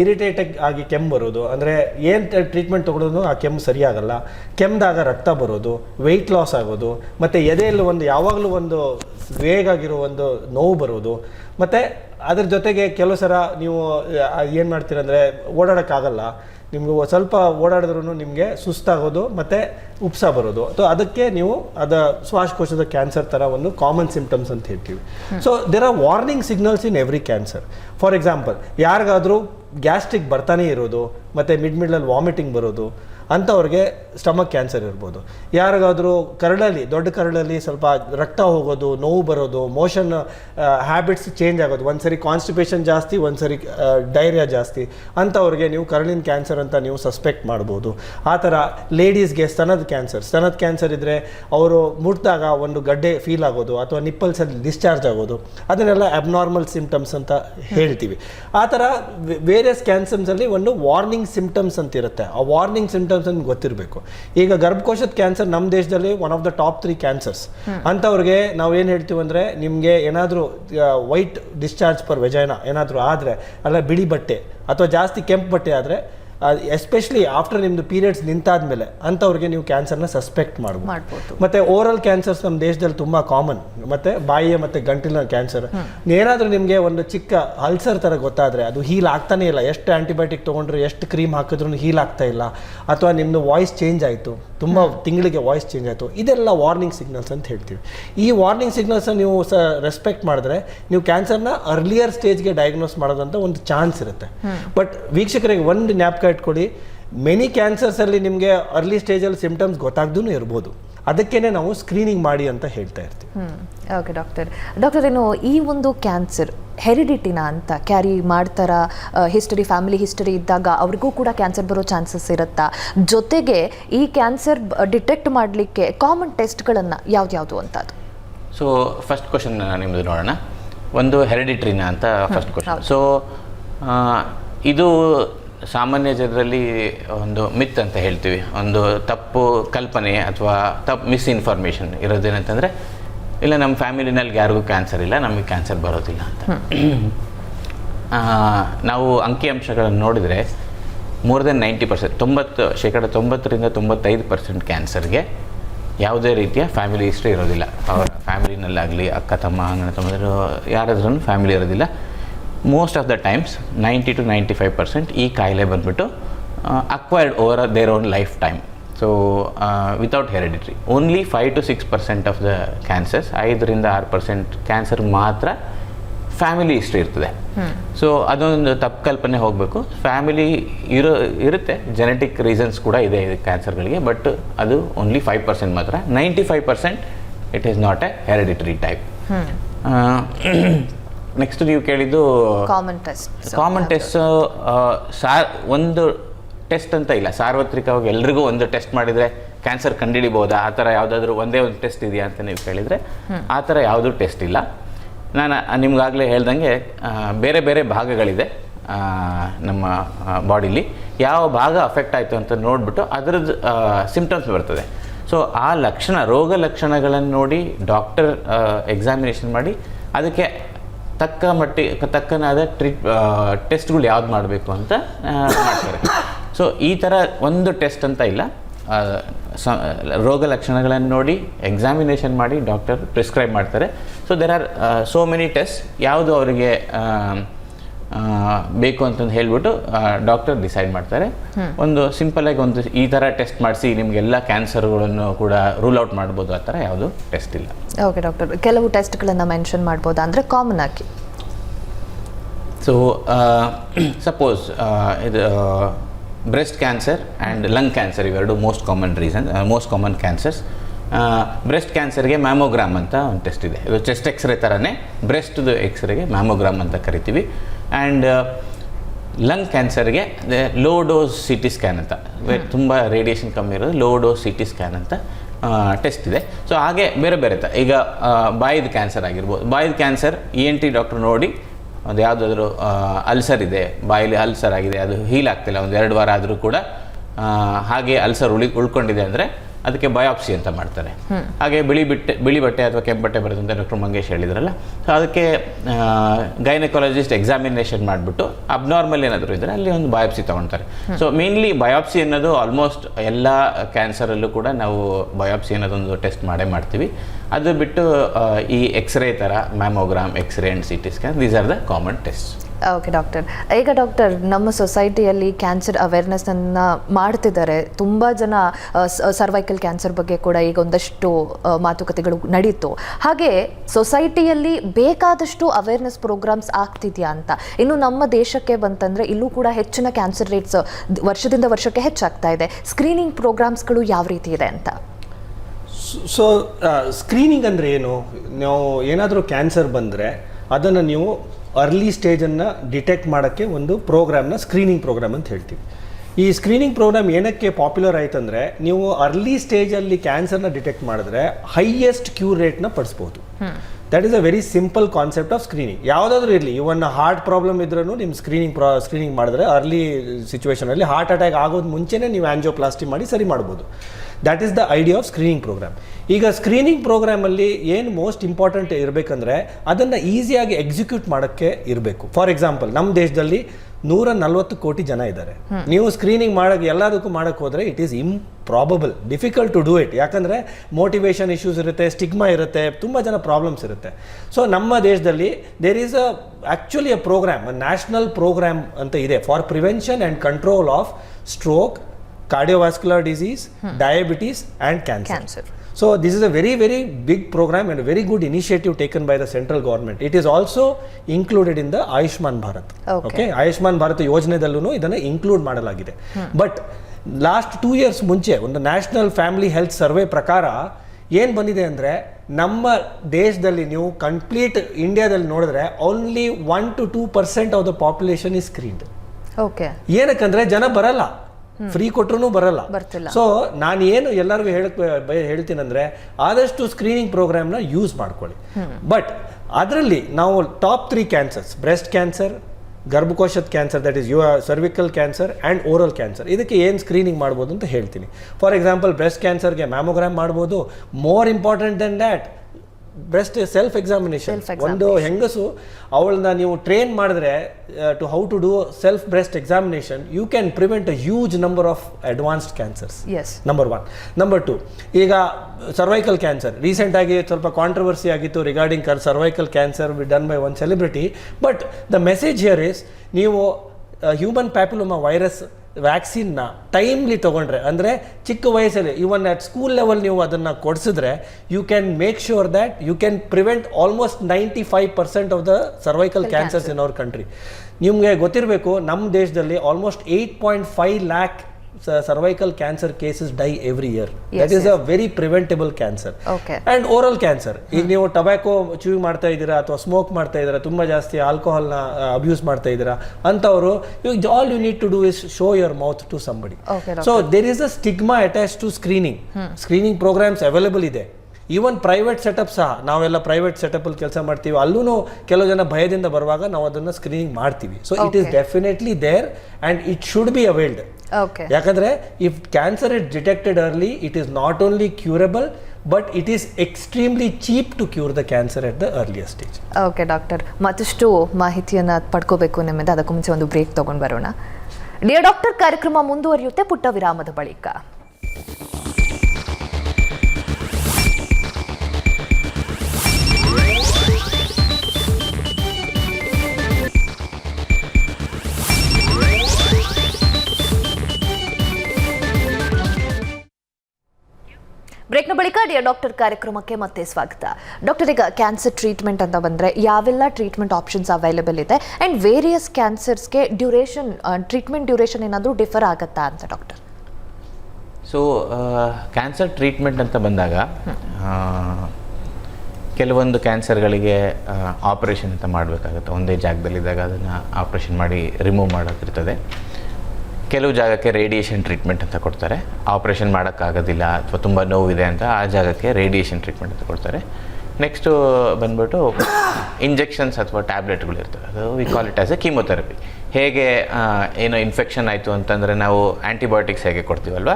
ಇರಿಟೇಟೆಡ್ ಆಗಿ ಕೆಮ್ಮು ಬರೋದು, ಅಂದರೆ ಏನು ಟ್ರೀಟ್ಮೆಂಟ್ ತೊಗೊಳೋದು ಆ ಕೆಮ್ಮು ಸರಿಯಾಗಲ್ಲ. ಕೆಮ್ಮದಾಗ ರಕ್ತ ಬರೋದು ವೆಯ್ಟ್ ಲಾಸ್ ಆಗೋದು, ಮತ್ತು ಎದೆಯಲ್ಲಿ ಒಂದು, ಯಾವಾಗಲೂ ಒಂದು ವೇಗಾಗಿರೋ ಒಂದು ನೋವು ಬರೋದು. ಮತ್ತು ಅದ್ರ ಜೊತೆಗೆ ಕೆಲವು ಸಲ ನೀವು ಏನು ಮಾಡ್ತೀರಂದರೆ ಓಡಾಡೋಕ್ಕಾಗಲ್ಲ. ನಿಮ್ಗೆ ಸ್ವಲ್ಪ ಓಡಾಡಿದ್ರೂ ನಿಮಗೆ ಸುಸ್ತಾಗೋದು ಮತ್ತು ಉಪ್ಸ ಬರೋದು. ಅಥವಾ ಅದಕ್ಕೆ ನೀವು ಅದ ಶ್ವಾಸಕೋಶದ ಕ್ಯಾನ್ಸರ್ ಥರ ಒಂದು ಕಾಮನ್ ಸಿಂಪ್ಟಮ್ಸ್ ಅಂತ ಹೇಳ್ತೀವಿ. So there are warning signals in every cancer for example ಯಾರಿಗಾದರೂ ಗ್ಯಾಸ್ಟ್ರಿಕ್ ಬರ್ತಾನೆ ಇರೋದು, ಮತ್ತು ಮಿಡ್ ಮಿಡ್ಲಲ್ಲಿ ವಾಮಿಟಿಂಗ್ ಬರೋದು, ಅಂಥವ್ರಿಗೆ ಸ್ಟಮಕ್ ಕ್ಯಾನ್ಸರ್ ಇರ್ಬೋದು. ಯಾರಿಗಾದರೂ ಕರಳಲ್ಲಿ, ದೊಡ್ಡ ಕರಳಲ್ಲಿ ಸ್ವಲ್ಪ ರಕ್ತ ಹೋಗೋದು, ನೋವು ಬರೋದು ಮೋಷನ್ ಹ್ಯಾಬಿಟ್ಸ್ ಚೇಂಜ್ ಆಗೋದು. ಒಂದ್ಸರಿ ಕಾನ್ಸ್ಟಿಪೇಷನ್ ಜಾಸ್ತಿ, ಒಂದ್ಸರಿ ಡೈರಿಯಾ ಜಾಸ್ತಿ. ಅಂಥವ್ರಿಗೆ ನೀವು ಕರಳಿನ ಕ್ಯಾನ್ಸರ್ ಅಂತ ನೀವು ಸಸ್ಪೆಕ್ಟ್ ಮಾಡ್ಬೋದು. ಆ ಥರ ಲೇಡೀಸ್ಗೆ ಸ್ತನದ ಕ್ಯಾನ್ಸರ್ ಸ್ತನದ ಕ್ಯಾನ್ಸರ್ ಇದ್ದರೆ ಅವರು ಮುಟ್ಟಿದಾಗ ಒಂದು ಗಡ್ಡೆ ಫೀಲ್ ಆಗೋದು, ಅಥವಾ ನಿಪ್ಪಲ್ಸಲ್ಲಿ ಡಿಸ್ಚಾರ್ಜ್ ಆಗೋದು. ಅದನ್ನೆಲ್ಲ ಅಬ್ನಾರ್ಮಲ್ ಸಿಂಪ್ಟಮ್ಸ್ ಅಂತ ಹೇಳ್ತೀವಿ. ಆ ಥರ ವೇರಿಯಸ್ ಕ್ಯಾನ್ಸರ್ಸಲ್ಲಿ ಒಂದು ವಾರ್ನಿಂಗ್ ಸಿಂಪ್ಟಮ್ಸ್ ಅಂತ ಇರುತ್ತೆ. ಆ ವಾರ್ನಿಂಗ್ ಸಿಂಪ್ಟಮ್ಸ್ ಅಂತ ಗೊತ್ತಿರಬೇಕು. ಈಗ ಗರ್ಭಕೋಶದ ಕ್ಯಾನ್ಸರ್ ನಮ್ಮ ದೇಶದಲ್ಲಿ one of the top three cancers ಅಂಥವ್ರಿಗೆ ನಾವು ಏನು ಹೇಳ್ತೀವಿ ಅಂದರೆ ನಿಮಗೆ ಏನಾದರೂ ವೈಟ್ ಡಿಸ್ಚಾರ್ಜ್ ಪರ್ ವೆಜೈನ ಏನಾದರೂ ಆದರೆ ಅಲ್ಲ ಬಿಳಿ ಬಟ್ಟೆ ಅಥವಾ ಜಾಸ್ತಿ ಕೆಂಪು ಬಟ್ಟೆ ಆದರೆ ಎಸ್ಪೆಷಲಿ ಆಫ್ಟರ್ ನಿಮ್ಮದು ಪೀರಿಯಡ್ಸ್ ನಿಂತಾದ್ಮೇಲೆ ಅಂಥವ್ರಿಗೆ ನೀವು ಕ್ಯಾನ್ಸರ್ನ ಸಸ್ಪೆಕ್ಟ್ ಮಾಡ್ಬೋದು. ಮತ್ತೆ ಓರಲ್ ಕ್ಯಾನ್ಸರ್ಸ್ ನಮ್ಮ ದೇಶದಲ್ಲಿ ತುಂಬಾ ಕಾಮನ್ ಮತ್ತೆ ಬಾಯಿಯ ಮತ್ತೆ ಗಂಟಿನ ಕ್ಯಾನ್ಸರ್ ಏನಾದರೂ ನಿಮಗೆ ಒಂದು ಚಿಕ್ಕ ಅಲ್ಸರ್ ಥರ ಗೊತ್ತಾದರೆ ಅದು ಹೀಲ್ ಆಗ್ತಾನೇ ಇಲ್ಲ. ಎಷ್ಟು ಆಂಟಿಬಯೋಟಿಕ್ ತೊಗೊಂಡ್ರೆ ಎಷ್ಟು ಕ್ರೀಮ್ ಹಾಕಿದ್ರು ಹೀಲ್ ಆಗ್ತಾ ಇಲ್ಲ. ಅಥವಾ ನಿಮ್ಮದು ವಾಯ್ಸ್ ಚೇಂಜ್ ಆಯಿತು. ತುಂಬಾ ತಿಂಗಳಿಗೆ ವಾಯ್ಸ್ ಚೇಂಜ್ ಆಯಿತು. ಇದೆಲ್ಲ ವಾರ್ನಿಂಗ್ ಸಿಗ್ನಲ್ಸ್ ಅಂತ ಹೇಳ್ತೀವಿ. ಈ ವಾರ್ನಿಂಗ್ ಸಿಗ್ನಲ್ಸ್ ನೀವು ಸ ರೆಸ್ಪೆಕ್ಟ್ ಮಾಡಿದ್ರೆ ನೀವು ಕ್ಯಾನ್ಸರ್ನ ಅರ್ಲಿಯರ್ ಸ್ಟೇಜ್ಗೆ ಡಯಾಗ್ನೋಸ್ ಮಾಡೋದಂತ ಒಂದು ಚಾನ್ಸ್ ಇರುತ್ತೆ. ಬಟ್ ವೀಕ್ಷಕರಿಗೆ ಒಂದು ಜ್ಞಾಪಕ ಇಟ್ಕೊಳ್ಳಿ. ಮೆನಿ ಕ್ಯಾನ್ಸರ್ಸಲ್ಲಿ ನಿಮಗೆ ಅರ್ಲಿ ಸ್ಟೇಜಲ್ಲಿ ಸಿಂಪ್ಟಮ್ಸ್ ಗೊತ್ತಾಗ್ದೂ ಇರ್ಬೋದು. ಅದಕ್ಕೇನೆ ನಾವು ಸ್ಕ್ರೀನಿಂಗ್ ಮಾಡಿ ಅಂತ ಹೇಳ್ತಾ ಇರ್ತೀವಿ. ಓಕೆ ಡಾಕ್ಟರ್ ಡಾಕ್ಟರ್ ಏನು ಈ ಒಂದು ಕ್ಯಾನ್ಸರ್ ಹೆರಿಡಿಟಿನ ಅಂತ ಕ್ಯಾರಿ ಮಾಡ್ತಾರ ಹಿಸ್ಟರಿ ಫ್ಯಾಮಿಲಿ ಹಿಸ್ಟರಿ ಇದ್ದಾಗ ಅವ್ರಿಗೂ ಕೂಡ ಕ್ಯಾನ್ಸರ್ ಬರೋ ಚಾನ್ಸಸ್ ಇರುತ್ತಾ? ಜೊತೆಗೆ ಈ ಕ್ಯಾನ್ಸರ್ ಡಿಟೆಕ್ಟ್ ಮಾಡಲಿಕ್ಕೆ ಕಾಮನ್ ಟೆಸ್ಟ್ಗಳನ್ನು ಯಾವ್ದ್ಯಾವುದು ಅಂತ ಅದು ಸೊ ಫಸ್ಟ್ ಕ್ವಶನ್ ನಿಮ್ಮದು ನೋಡೋಣ. ಒಂದು ಹೆರಿಡಿಟ್ರಿನ ಅಂತ ಫಸ್ಟ್ ಕ್ವಶನ್ ಸೊ ಇದು ಸಾಮಾನ್ಯ ಜನರಲ್ಲಿ ಒಂದು ಮಿತ್ ಅಂತ ಹೇಳ್ತೀವಿ. ಒಂದು ತಪ್ಪು ಕಲ್ಪನೆ ಅಥವಾ ತಪ್ಪು ಮಿಸ್ಇನ್ಫಾರ್ಮೇಷನ್ ಇರೋದೇನಂತಂದರೆ ಇಲ್ಲ ನಮ್ಮ ಫ್ಯಾಮಿಲಿನಲ್ಲಿ ಯಾರಿಗೂ ಕ್ಯಾನ್ಸರ್ ಇಲ್ಲ ನಮಗೆ ಕ್ಯಾನ್ಸರ್ ಬರೋದಿಲ್ಲ ಅಂತ. ನಾವು ಅಂಕಿಅಂಶಗಳನ್ನು ನೋಡಿದರೆ ಮೋರ್ ದೆನ್ ನೈಂಟಿ ಪರ್ಸೆಂಟ್ ತೊಂಬತ್ತು ಶೇಕಡ ತೊಂಬತ್ತರಿಂದ ತೊಂಬತ್ತೈದು ಪರ್ಸೆಂಟ್ ಕ್ಯಾನ್ಸರ್ಗೆ ಯಾವುದೇ ರೀತಿಯ ಫ್ಯಾಮಿಲಿ ಹಿಸ್ಟ್ರಿ ಇರೋದಿಲ್ಲ. ಅವರ ಫ್ಯಾಮಿಲಿನಲ್ಲಾಗಲಿ ಅಕ್ಕ ತಮ್ಮ ಅಣ್ಣ ತಮ್ಮದರು ಯಾರಾದ್ರೂ ಫ್ಯಾಮಿಲಿ ಇರೋದಿಲ್ಲ. Most of the times ninety to ninety five percent ಈ ಕಾಯಿಲೆ ಬಂದ್ಬಿಟ್ಟು acquired over their own life time so without hereditary only five to six percent of the cancers ಐದರಿಂದ ಆರು ಪರ್ಸೆಂಟ್ ಕ್ಯಾನ್ಸರ್ ಮಾತ್ರ ಫ್ಯಾಮಿಲಿ ಹಿಸ್ಟ್ರಿ ಇರ್ತದೆ. ಸೊ ಅದೊಂದು ತಪ್ಪು ಕಲ್ಪನೆ ಹೋಗಬೇಕು. ಫ್ಯಾಮಿಲಿ ಇರೋ ಇರುತ್ತೆ. ಜೆನೆಟಿಕ್ ರೀಸನ್ಸ್ ಕೂಡ ಇದೆ ಇದು ಕ್ಯಾನ್ಸರ್ಗಳಿಗೆ ಬಟ್ ಅದು ಓನ್ಲಿ ಫೈವ್ ಪರ್ಸೆಂಟ್ ಮಾತ್ರ. Ninety five percent it is not a hereditary type next ನೀವು ಕೇಳಿದ್ದು ಕಾಮನ್ ಟೆಸ್ಟ್ ಕಾಮನ್ ಟೆಸ್ಟ್ ಸಾ ಒಂದು ಟೆಸ್ಟ್ ಅಂತ ಇಲ್ಲ. ಸಾರ್ವತ್ರಿಕವಾಗಿ ಎಲ್ರಿಗೂ ಒಂದು ಟೆಸ್ಟ್ ಮಾಡಿದರೆ ಕ್ಯಾನ್ಸರ್ ಕಂಡುಹಿಡಿಬೋದಾ ಆ ಥರ ಯಾವುದಾದ್ರೂ ಒಂದೇ ಒಂದು ಟೆಸ್ಟ್ ಇದೆಯಾ ಅಂತ ನೀವು ಕೇಳಿದರೆ ಆ ಥರ ಯಾವುದೂ ಟೆಸ್ಟ್ ಇಲ್ಲ. ನಾನು ನಿಮ್ಗಾಗಲೇ ಹೇಳ್ದಂಗೆ ಬೇರೆ ಬೇರೆ ಭಾಗಗಳಿದೆ ನಮ್ಮ ಬಾಡಿಲಿ. ಯಾವ ಭಾಗ ಅಫೆಕ್ಟ್ ಆಯಿತು ಅಂತ ನೋಡಿಬಿಟ್ಟು ಅದರದ್ದು ಸಿಂಪ್ಟಮ್ಸ್ ಬರ್ತದೆ. ಸೊ ಆ ಲಕ್ಷಣ ರೋಗ ಲಕ್ಷಣಗಳನ್ನು ನೋಡಿ ಡಾಕ್ಟರ್ ಎಕ್ಸಾಮಿನೇಷನ್ ಮಾಡಿ ಅದಕ್ಕೆ ತಕ್ಕ ಮಟ್ಟಿಗೆ ತಕ್ಕನಾದ ಟ್ರೀಟ್ ಟೆಸ್ಟ್ಗಳು ಯಾವ್ದು ಮಾಡಬೇಕು ಅಂತ ಮಾಡ್ತಾರೆ. ಸೊ ಈ ಥರ ಒಂದು ಟೆಸ್ಟ್ ಅಂತ ಇಲ್ಲ. ಸ ರೋಗ ಲಕ್ಷಣಗಳನ್ನು ನೋಡಿ ಎಕ್ಸಾಮಿನೇಷನ್ ಮಾಡಿ ಡಾಕ್ಟರ್ ಪ್ರಿಸ್ಕ್ರೈಬ್ ಮಾಡ್ತಾರೆ. So there are so many test ಯಾವುದು ಅವರಿಗೆ ಬೇಕು ಅಂತಂದು ಹೇಳ್ಬಿಟ್ಟು ಡಾಕ್ಟರ್ ಡಿಸೈಡ್ ಮಾಡ್ತಾರೆ. ಒಂದು ಸಿಂಪಲಾಗಿ ಒಂದು ಈ ಥರ ಟೆಸ್ಟ್ ಮಾಡಿಸಿ ನಿಮಗೆಲ್ಲ ಕ್ಯಾನ್ಸರ್ಗಳನ್ನು ಕೂಡ ರೂಲ್ ಔಟ್ ಮಾಡ್ಬೋದು ಆ ಥರ ಯಾವುದು ಟೆಸ್ಟ್ ಇಲ್ಲ. Okay, doctor. ಕೆಲವು ಟೆಸ್ಟ್ಗಳನ್ನು ಮೆನ್ಷನ್ ಮಾಡ್ಬೋದಾ? ಅಂದರೆ ಕಾಮನ್ ಆಗಿ. ಸೊ ಸಪೋಸ್ ಇದು breast cancer and lung cancer ಇವೆರಡು most common reason most common cancers breast ಕ್ಯಾನ್ಸರ್ಗೆ ಮ್ಯಾಮೋಗ್ರಾಮ್ ಅಂತ ಒಂದು ಟೆಸ್ಟ್ ಇದೆ. ಇದು ಚೆಸ್ಟ್ ಎಕ್ಸ್ರೇ ಥರನೇ ಬ್ರೆಸ್ಟ್ದು ಎಕ್ಸ್ರೇಗೆ ಮ್ಯಾಮೋಗ್ರಾಮ್ ಅಂತ ಕರಿತೀವಿ. ಆ್ಯಂಡ್ ಲಂಗ್ ಕ್ಯಾನ್ಸರ್ಗೆ low dose C T scan ಅಂತ. ತುಂಬ ರೇಡಿಯೇಷನ್ ಕಮ್ಮಿ ಇರೋದು low dose C T scan ಅಂತ. ಟೆಸ್ಟ್ ಇದೆ. ಸೊ ಹಾಗೆ ಬೇರೆ ಬೇರೆ ತ ಈಗ ಬಾಯಿದ ಕ್ಯಾನ್ಸರ್ ಆಗಿರ್ಬೋದು. ಬಾಯಿದ cancer E N T doctor ನೋಡಿ, ಒಂದು ಯಾವುದಾದ್ರೂ ಅಲ್ಸರ್ ಇದೆ, ಬಾಯಲ್ಲಿ ಅಲ್ಸರ್ ಆಗಿದೆ, ಅದು ಹೀಲ್ ಆಗ್ತಿಲ್ಲ, ಒಂದು ಎರಡು ವಾರ ಆದರೂ ಕೂಡ ಹಾಗೆ ಅಲ್ಸರ್ ಉಳಿ ಉಳ್ಕೊಂಡಿದೆ ಅಂದರೆ ಅದಕ್ಕೆ ಬಯಾಪ್ಸಿ ಅಂತ ಮಾಡ್ತಾರೆ. ಹಾಗೆ ಬಿಳಿ ಬಿಟ್ಟೆ, ಬಿಳಿ ಬಟ್ಟೆ ಅಥವಾ ಕೆಂಪು ಬಟ್ಟೆ ಬರುತ್ತೆ ಅಂತ ಡಾಕ್ಟರ್ ಮಂಗೇಶ್ ಹೇಳಿದ್ರಲ್ಲ. ಸೊ ಅದಕ್ಕೆ ಗೈನಕಾಲಜಿಸ್ಟ್ ಎಕ್ಸಾಮಿನೇಷನ್ ಮಾಡಿಬಿಟ್ಟು ಅಬ್ನಾರ್ಮಲ್ ಏನಾದರೂ ಇದ್ದರೆ ಅಲ್ಲಿ ಒಂದು ಬಯಾಪ್ಸಿ ತೊಗೊಳ್ತಾರೆ ಸೊ ಮೇನ್ಲಿ ಬಯಾಪ್ಸಿ ಅನ್ನೋದು ಆಲ್ಮೋಸ್ಟ್ ಎಲ್ಲ ಕ್ಯಾನ್ಸರಲ್ಲೂ ಕೂಡ ನಾವು ಬಯಾಪ್ಸಿ ಅನ್ನೋದೊಂದು ಟೆಸ್ಟ್ ಮಾಡೇ ಮಾಡ್ತೀವಿ. ಅದು ಬಿಟ್ಟು ಈ ಎಕ್ಸ್ರೇ ಥರ mammogram X-ray and C T scan these are the common test okay doctor ಈಗ ಡಾಕ್ಟರ್ ನಮ್ಮ ಸೊಸೈಟಿಯಲ್ಲಿ ಕ್ಯಾನ್ಸರ್ ಅವೇರ್ನೆಸ್ಸನ್ನು ಮಾಡ್ತಿದ್ದಾರೆ. ತುಂಬ ಜನ ಸರ್ವೈಕಲ್ ಕ್ಯಾನ್ಸರ್ ಬಗ್ಗೆ ಕೂಡ ಈಗ ಒಂದಷ್ಟು ಮಾತುಕತೆಗಳು ನಡೀತು. ಹಾಗೆ ಸೊಸೈಟಿಯಲ್ಲಿ ಬೇಕಾದಷ್ಟು ಅವೇರ್ನೆಸ್ ಪ್ರೋಗ್ರಾಮ್ಸ್ ಆಗ್ತಿದೆಯಾ ಅಂತ. ಇನ್ನು ನಮ್ಮ ದೇಶಕ್ಕೆ ಬಂತಂದರೆ ಇಲ್ಲೂ ಕೂಡ ಹೆಚ್ಚಿನ ಕ್ಯಾನ್ಸರ್ ರೇಟ್ಸ್ ವರ್ಷದಿಂದ ವರ್ಷಕ್ಕೆ ಹೆಚ್ಚಾಗ್ತಾ ಇದೆ. ಸ್ಕ್ರೀನಿಂಗ್ ಪ್ರೋಗ್ರಾಮ್ಸ್ಗಳು ಯಾವ ರೀತಿ ಇದೆ ಅಂತ? ಸೊ ಸ್ಕ್ರೀನಿಂಗ್ ಅಂದರೆ ಏನು? ನಾವು ಏನಾದರೂ ಕ್ಯಾನ್ಸರ್ ಬಂದರೆ ಅದನ್ನು ನೀವು ಅರ್ಲಿ ಸ್ಟೇಜನ್ನು ಡಿಟೆಕ್ಟ್ ಮಾಡೋಕ್ಕೆ ಒಂದು ಪ್ರೋಗ್ರಾಮ್ನ ಸ್ಕ್ರೀನಿಂಗ್ ಪ್ರೋಗ್ರಾಮ್ ಅಂತ ಹೇಳ್ತೀವಿ. ಈ ಸ್ಕ್ರೀನಿಂಗ್ ಪ್ರೋಗ್ರಾಮ್ ಏನಕ್ಕೆ ಪಾಪ್ಯುಲರ್ ಆಯ್ತಂದ್ರೆ ನೀವು ಅರ್ಲಿ ಸ್ಟೇಜಲ್ಲಿ ಕ್ಯಾನ್ಸರ್ನ ಡಿಟೆಕ್ಟ್ ಮಾಡಿದ್ರೆ ಹೈಯೆಸ್ಟ್ ಕ್ಯೂರ್ ರೇಟ್ನ ಪಡಿಸ್ಬೋದು. That is a very simple concept of screening ಯಾವುದಾದ್ರೂ ಇರಲಿ ಇವನ್ ಹಾರ್ಟ್ ಪ್ರಾಬ್ಲಮ್ ಇದ್ರೂ ನಿಮ್ಮ ಸ್ಕ್ರೀನಿಂಗ್ ಪ್ರಾ ಸ್ಕ್ರೀನಿಂಗ್ ಮಾಡಿದ್ರೆ ಅರ್ಲಿ ಸಿಚುವೇಷನಲ್ಲಿ ಹಾರ್ಟ್ ಅಟ್ಯಾಕ್ ಆಗೋದು ಮುಂಚೆನೇ ನೀವು ಆಂಜಿಯೋಪ್ಲಾಸ್ಟಿ ಮಾಡಿ ಸರಿ ಮಾಡ್ಬೋದು. That is the idea of screening programme ಈಗ ಸ್ಕ್ರೀನಿಂಗ್ ಪ್ರೋಗ್ರಾಮಲ್ಲಿ ಏನು ಮೋಸ್ಟ್ ಇಂಪಾರ್ಟೆಂಟ್ ಇರಬೇಕಂದ್ರೆ ಅದನ್ನು ಈಸಿಯಾಗಿ ಎಕ್ಸಿಕ್ಯೂಟ್ ಮಾಡೋಕ್ಕೆ ಇರಬೇಕು. ಫಾರ್ ಎಕ್ಸಾಂಪಲ್ ನಮ್ಮ ದೇಶದಲ್ಲಿ ನೂರ ನಲ್ವತ್ತು ಕೋಟಿ ಜನ ಇದ್ದಾರೆ. ನೀವು ಸ್ಕ್ರೀನಿಂಗ್ ಮಾಡೋಕ್ಕೆ ಎಲ್ಲದಕ್ಕೂ ಮಾಡೋಕ್ಕೆ ಹೋದರೆ it is improbable difficult to do it ಯಾಕಂದರೆ ಮೋಟಿವೇಶನ್ ಇಶ್ಯೂಸ್ ಇರುತ್ತೆ ಸ್ಟಿಗ್ಮಾ ಇರುತ್ತೆ ತುಂಬ ಜನ ಪ್ರಾಬ್ಲಮ್ಸ್ ಇರುತ್ತೆ. ಸೊ ನಮ್ಮ ದೇಶದಲ್ಲಿ there is a actually a programme national programme ಅಂತ ಇದೆ for prevention and control of stroke cardiovascular disease, diabetes, and cancer. Cancer. So this is a very very big program and a very good initiative taken by the central government. It is also included in the Ayushman Bharat. Okay. Ayushman Bharat ಯೋಜನೆದಲ್ಲೂ ಇದನ್ನು ಇನ್ಕ್ಲೂಡ್ ಮಾಡಲಾಗಿದೆ ಬಟ್ ಲಾಸ್ಟ್ ಟೂ ಇಯರ್ಸ್ ಮುಂಚೆ ಒಂದು ನ್ಯಾಷನಲ್ ಫ್ಯಾಮಿಲಿ ಹೆಲ್ತ್ ಸರ್ವೆ ಪ್ರಕಾರ ಏನು ಬಂದಿದೆ ಅಂದರೆ ನಮ್ಮ ದೇಶದಲ್ಲಿ ನೀವು ಕಂಪ್ಲೀಟ್ ಇಂಡಿಯಾದಲ್ಲಿ ನೋಡಿದ್ರೆ only one to two percent of the population is screened okay ಏನಕ್ಕಂದ್ರೆ ಜನ ಬರಲ್ಲ ಫ್ರೀ ಕೊಟ್ಟರು ಬರಲ್ಲ. ಸೊ ನಾನು ಏನು ಎಲ್ಲರಿಗೂ ಹೇಳಕ್ ಹೇಳ್ತೀನಂದ್ರೆ ಆದಷ್ಟು ಸ್ಕ್ರೀನಿಂಗ್ ಪ್ರೋಗ್ರಾಮ್ನ ಯೂಸ್ ಮಾಡ್ಕೊಳ್ಳಿ. ಬಟ್ ಅದರಲ್ಲಿ ನಾವು top three cancers breast cancer ಗರ್ಭಕೋಶದ cancer that is you cervical cancer and oral cancer ಇದಕ್ಕೆ ಏನು ಸ್ಕ್ರೀನಿಂಗ್ ಮಾಡ್ಬೋದು ಅಂತ ಹೇಳ್ತೀನಿ. ಫಾರ್ ಎಕ್ಸಾಂಪಲ್ ಬ್ರೆಸ್ಟ್ ಕ್ಯಾನ್ಸರ್ಗೆ ಮ್ಯಾಮೋಗ್ರಾಮ್ ಮಾಡ್ಬೋದು. More important than that breast self examination ಒಂದು ಹೆಂಗಸು ಅವಳನ್ನ ನೀವು ಟ್ರೈನ್ ಮಾಡಿದ್ರೆ to how to do self breast examination you can prevent a huge number of advanced cancers number one number two ಈಗ ಸರ್ವೈಕಲ್ ಕ್ಯಾನ್ಸರ್ ರೀಸೆಂಟ್ ಆಗಿ ಸ್ವಲ್ಪ ಕಾಂಟ್ರವರ್ಸಿ ಆಗಿತ್ತು regarding cur cervical cancer we done by one celebrity but the message here is ನೀವು ಹ್ಯೂಮನ್ ಪ್ಯಾಪಿಲೋಮಾ ವೈರಸ್ ವ್ಯಾಕ್ಸಿನ್ನ ಟೈಮ್ಲಿ ತೊಗೊಂಡ್ರೆ ಅಂದರೆ ಚಿಕ್ಕ ವಯಸ್ಸಲ್ಲಿ ಇವನ್ ಅಟ್ ಸ್ಕೂಲ್ ಲೆವೆಲ್ ನೀವು ಅದನ್ನು ಕೊಡಿಸಿದ್ರೆ you can make sure that you can prevent almost ninety five percent of the cervical cancers in our country ನಿಮಗೆ ಗೊತ್ತಿರಬೇಕು ನಮ್ಮ ದೇಶದಲ್ಲಿ almost eight point five lakh cervical cancer cases die every year that is a very preventable cancer Okay. And oral cancer ಈಗ ನೀವು ಟೊಬ್ಯಾಕೋ ಚೂಯಿಂಗ್ ಮಾಡ್ತಾ ಇದ್ದೀರಾ ಅಥವಾ ಸ್ಮೋಕ್ ಮಾಡ್ತಾ ಇದ್ದೀರಾ ತುಂಬ ಜಾಸ್ತಿ ಆಲ್ಕೋಹಾಲ್ನ ಅಬ್ಯೂಸ್ ಮಾಡ್ತಾ ಇದ್ದೀರಾ ಅಂಥವರು all you need to do is show your mouth to somebody Okay, so there is a stigma attach to screening screening programmes available ಇದೆ. ಈವನ್ ಪ್ರೈವೇಟ್ ಸೆಟಪ್ ಸಹ ನಾವೆಲ್ಲ ಪ್ರೈವೇಟ್ ಸೆಟಪಲ್ಲಿ ಕೆಲಸ ಮಾಡ್ತೀವಿ. ಅಲ್ಲೂ ಕೆಲವು ಜನ ಭಯದಿಂದ ಬರುವಾಗ ನಾವು ಅದನ್ನ ಸ್ಕ್ರೀನಿಂಗ್ ಮಾಡ್ತೀವಿ. So it is definitely there and it should be availed ಯಾಕಂದ್ರೆ if cancer is detected early it is not only curable but it is extremely cheap to cure the cancer at the earlier stage okay doctor ಮತ್ತಷ್ಟು ಮಾಹಿತಿಯನ್ನು ಪಡ್ಕೋಬೇಕು ನಿಮ್ಮಿಂದ. ಅದಕ್ಕೂ ಮುಂಚೆ ಒಂದು ಬ್ರೇಕ್ ತಗೊಂಡು ಬರೋಣ. ಡಿಯರ್ ಡಾಕ್ಟರ್ ಕಾರ್ಯಕ್ರಮ ಮುಂದುವರಿಯುತ್ತೆ. ಪುಟ್ಟ ವಿರಾಮದ ಬಳಿಕ. ಬ್ರೇಕ್ನ ಬಳಿಕ ಡಿಯರ್ ಡಾಕ್ಟರ್ ಕಾರ್ಯಕ್ರಮಕ್ಕೆ ಮತ್ತೆ ಸ್ವಾಗತ. ಡಾಕ್ಟರ್, ಈಗ ಕ್ಯಾನ್ಸರ್ ಟ್ರೀಟ್ಮೆಂಟ್ ಅಂತ ಬಂದರೆ ಯಾವೆಲ್ಲ ಟ್ರೀಟ್ಮೆಂಟ್ ಆಪ್ಷನ್ಸ್ ಅವೈಲೇಬಲ್ ಇದೆ? ಆ್ಯಂಡ್ ವೇರಿಯಸ್ ಕ್ಯಾನ್ಸರ್ಸ್ಗೆ ಡ್ಯೂರೇಷನ್ ಟ್ರೀಟ್ಮೆಂಟ್ ಡ್ಯೂರೇಷನ್ ಏನಾದರೂ ಡಿಫರ್ ಆಗುತ್ತಾ ಅಂತ ಡಾಕ್ಟರ್? ಸೊ ಕ್ಯಾನ್ಸರ್ ಟ್ರೀಟ್ಮೆಂಟ್ ಅಂತ ಬಂದಾಗ ಕೆಲವೊಂದು ಕ್ಯಾನ್ಸರ್ಗಳಿಗೆ ಆಪರೇಷನ್ ಅಂತ ಮಾಡಬೇಕಾಗುತ್ತೆ. ಒಂದೇ ಜಾಗದಲ್ಲಿದ್ದಾಗ ಅದನ್ನು ಆಪ್ರೇಷನ್ ಮಾಡಿ ರಿಮೂವ್ ಮಾಡೋದಿರ್ತದೆ ಕೆಲವು ಜಾಗಕ್ಕೆ ರೇಡಿಯೇಷನ್ ಟ್ರೀಟ್ಮೆಂಟ್ ಅಂತ ಕೊಡ್ತಾರೆ. ಆಪ್ರೇಷನ್ ಮಾಡೋಕ್ಕಾಗೋದಿಲ್ಲ ಅಥವಾ ತುಂಬ ನೋವಿದೆ ಅಂತ ಆ ಜಾಗಕ್ಕೆ ರೇಡಿಯೇಷನ್ ಟ್ರೀಟ್ಮೆಂಟ್ ಅಂತ ಕೊಡ್ತಾರೆ. ನೆಕ್ಸ್ಟು ಬಂದ್ಬಿಟ್ಟು ಇಂಜೆಕ್ಷನ್ಸ್ ಅಥವಾ ಟ್ಯಾಬ್ಲೆಟ್ಗಳು ಇರ್ತವೆ. ಅದು we call it as a chemotherapy ಹೇಗೆ ಏನೋ ಇನ್ಫೆಕ್ಷನ್ ಆಯಿತು ಅಂತಂದರೆ ನಾವು ಆ್ಯಂಟಿಬಯೋಟಿಕ್ಸ್ ಹೇಗೆ ಕೊಡ್ತೀವಲ್ವ?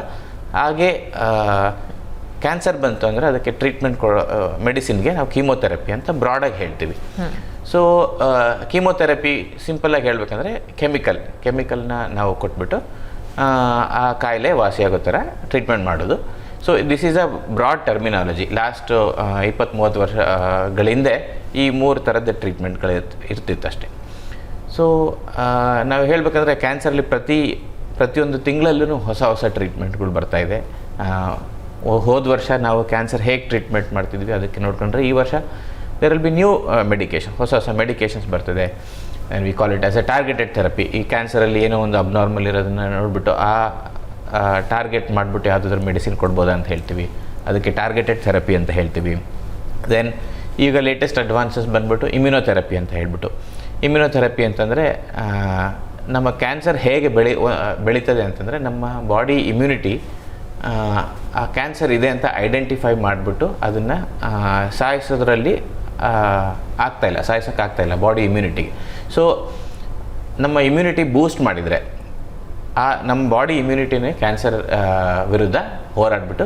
ಹಾಗೆ ಕ್ಯಾನ್ಸರ್ ಬಂತು ಅಂದರೆ ಅದಕ್ಕೆ ಟ್ರೀಟ್ಮೆಂಟ್ ಕೊಡೋ ಮೆಡಿಸಿನ್ಗೆ ನಾವು ಕೀಮೊಥೆರಪಿ ಅಂತ ಬ್ರಾಡಾಗಿ ಹೇಳ್ತೀವಿ. ಸೊ ಕೀಮೋಥೆರಪಿ ಸಿಂಪಲ್ಲಾಗಿ ಹೇಳ್ಬೇಕಂದ್ರೆ ಕೆಮಿಕಲ್ ಕೆಮಿಕಲ್ನ ನಾವು ಕೊಟ್ಬಿಟ್ಟು ಆ, ಕಾಯಿಲೆ ವಾಸಿಯಾಗೋ ಥರ ಟ್ರೀಟ್ಮೆಂಟ್ ಮಾಡೋದು so this is a broad terminology last ಇಪ್ಪತ್ತು ಮೂವತ್ತು ವರ್ಷಗಳ ಹಿಂದೆ ಈ ಮೂರು ಥರದ ಟ್ರೀಟ್ಮೆಂಟ್ಗಳು ಇರ್ತಿತ್ತು ಅಷ್ಟೇ ಸೊ ನಾವು ಹೇಳಬೇಕಂದ್ರೆ ಕ್ಯಾನ್ಸರಲ್ಲಿ ಪ್ರತಿ ಪ್ರತಿಯೊಂದು ತಿಂಗಳಲ್ಲೂ ಹೊಸ ಹೊಸ ಟ್ರೀಟ್ಮೆಂಟ್ಗಳು ಬರ್ತಾ ಇದೆ. ಹೋದ ವರ್ಷ ನಾವು ಕ್ಯಾನ್ಸರ್ ಹೇಗೆ ಟ್ರೀಟ್ಮೆಂಟ್ ಮಾಡ್ತಿದ್ವಿ ಅದಕ್ಕೆ ನೋಡ್ಕೊಂಡ್ರೆ ಈ ವರ್ಷ there will be new medication ಹೊಸ ಹೊಸ ಮೆಡಿಕೇಶನ್ಸ್ ಬರ್ತದೆ. And we call it as a targeted therapy ಈ ಕ್ಯಾನ್ಸರಲ್ಲಿ ಏನೋ ಒಂದು ಅಬ್ನಾರ್ಮಲ್ ಇರೋದನ್ನು ನೋಡಿಬಿಟ್ಟು ಆ ಟಾರ್ಗೆಟ್ ಮಾಡಿಬಿಟ್ಟು ಯಾವುದಾದ್ರೂ ಮೆಡಿಸಿನ್ ಕೊಡ್ಬೋದಾ ಅಂತ ಹೇಳ್ತೀವಿ. ಅದಕ್ಕೆ ಟಾರ್ಗೆಟೆಡ್ ಥೆರಪಿ ಅಂತ ಹೇಳ್ತೀವಿ. ದೆನ್ ಈಗ ಲೇಟೆಸ್ಟ್ ಅಡ್ವಾನ್ಸಸ್ ಬಂದ್ಬಿಟ್ಟು ಇಮ್ಯುನೋಥೆರಪಿ ಅಂತ ಹೇಳ್ಬಿಟ್ಟು. ಇಮ್ಯುನೋಥೆರಪಿ ಅಂತಂದರೆ ನಮ್ಮ ಕ್ಯಾನ್ಸರ್ ಹೇಗೆ ಬೆಳಿ ಬೆಳೀತದೆ ಅಂತಂದರೆ ನಮ್ಮ ಬಾಡಿ ಇಮ್ಯುನಿಟಿ ಆ ಕ್ಯಾನ್ಸರ್ ಇದೆ ಅಂತ ಐಡೆಂಟಿಫೈ ಮಾಡಿಬಿಟ್ಟು ಅದನ್ನು ಸಾಯಿಸೋದ್ರಲ್ಲಿ ಆಗ್ತಾಯಿಲ್ಲ ಸಾಯಿಸೋಕೆ ಆಗ್ತಾಯಿಲ್ಲ ಬಾಡಿ ಇಮ್ಯುನಿಟಿಗೆ ಸೊ ನಮ್ಮ ಇಮ್ಯುನಿಟಿ ಬೂಸ್ಟ್ ಮಾಡಿದರೆ ಆ ನಮ್ಮ ಬಾಡಿ ಇಮ್ಯುನಿಟಿನೇ ಕ್ಯಾನ್ಸರ್ ವಿರುದ್ಧ ಹೋರಾಡಿಬಿಟ್ಟು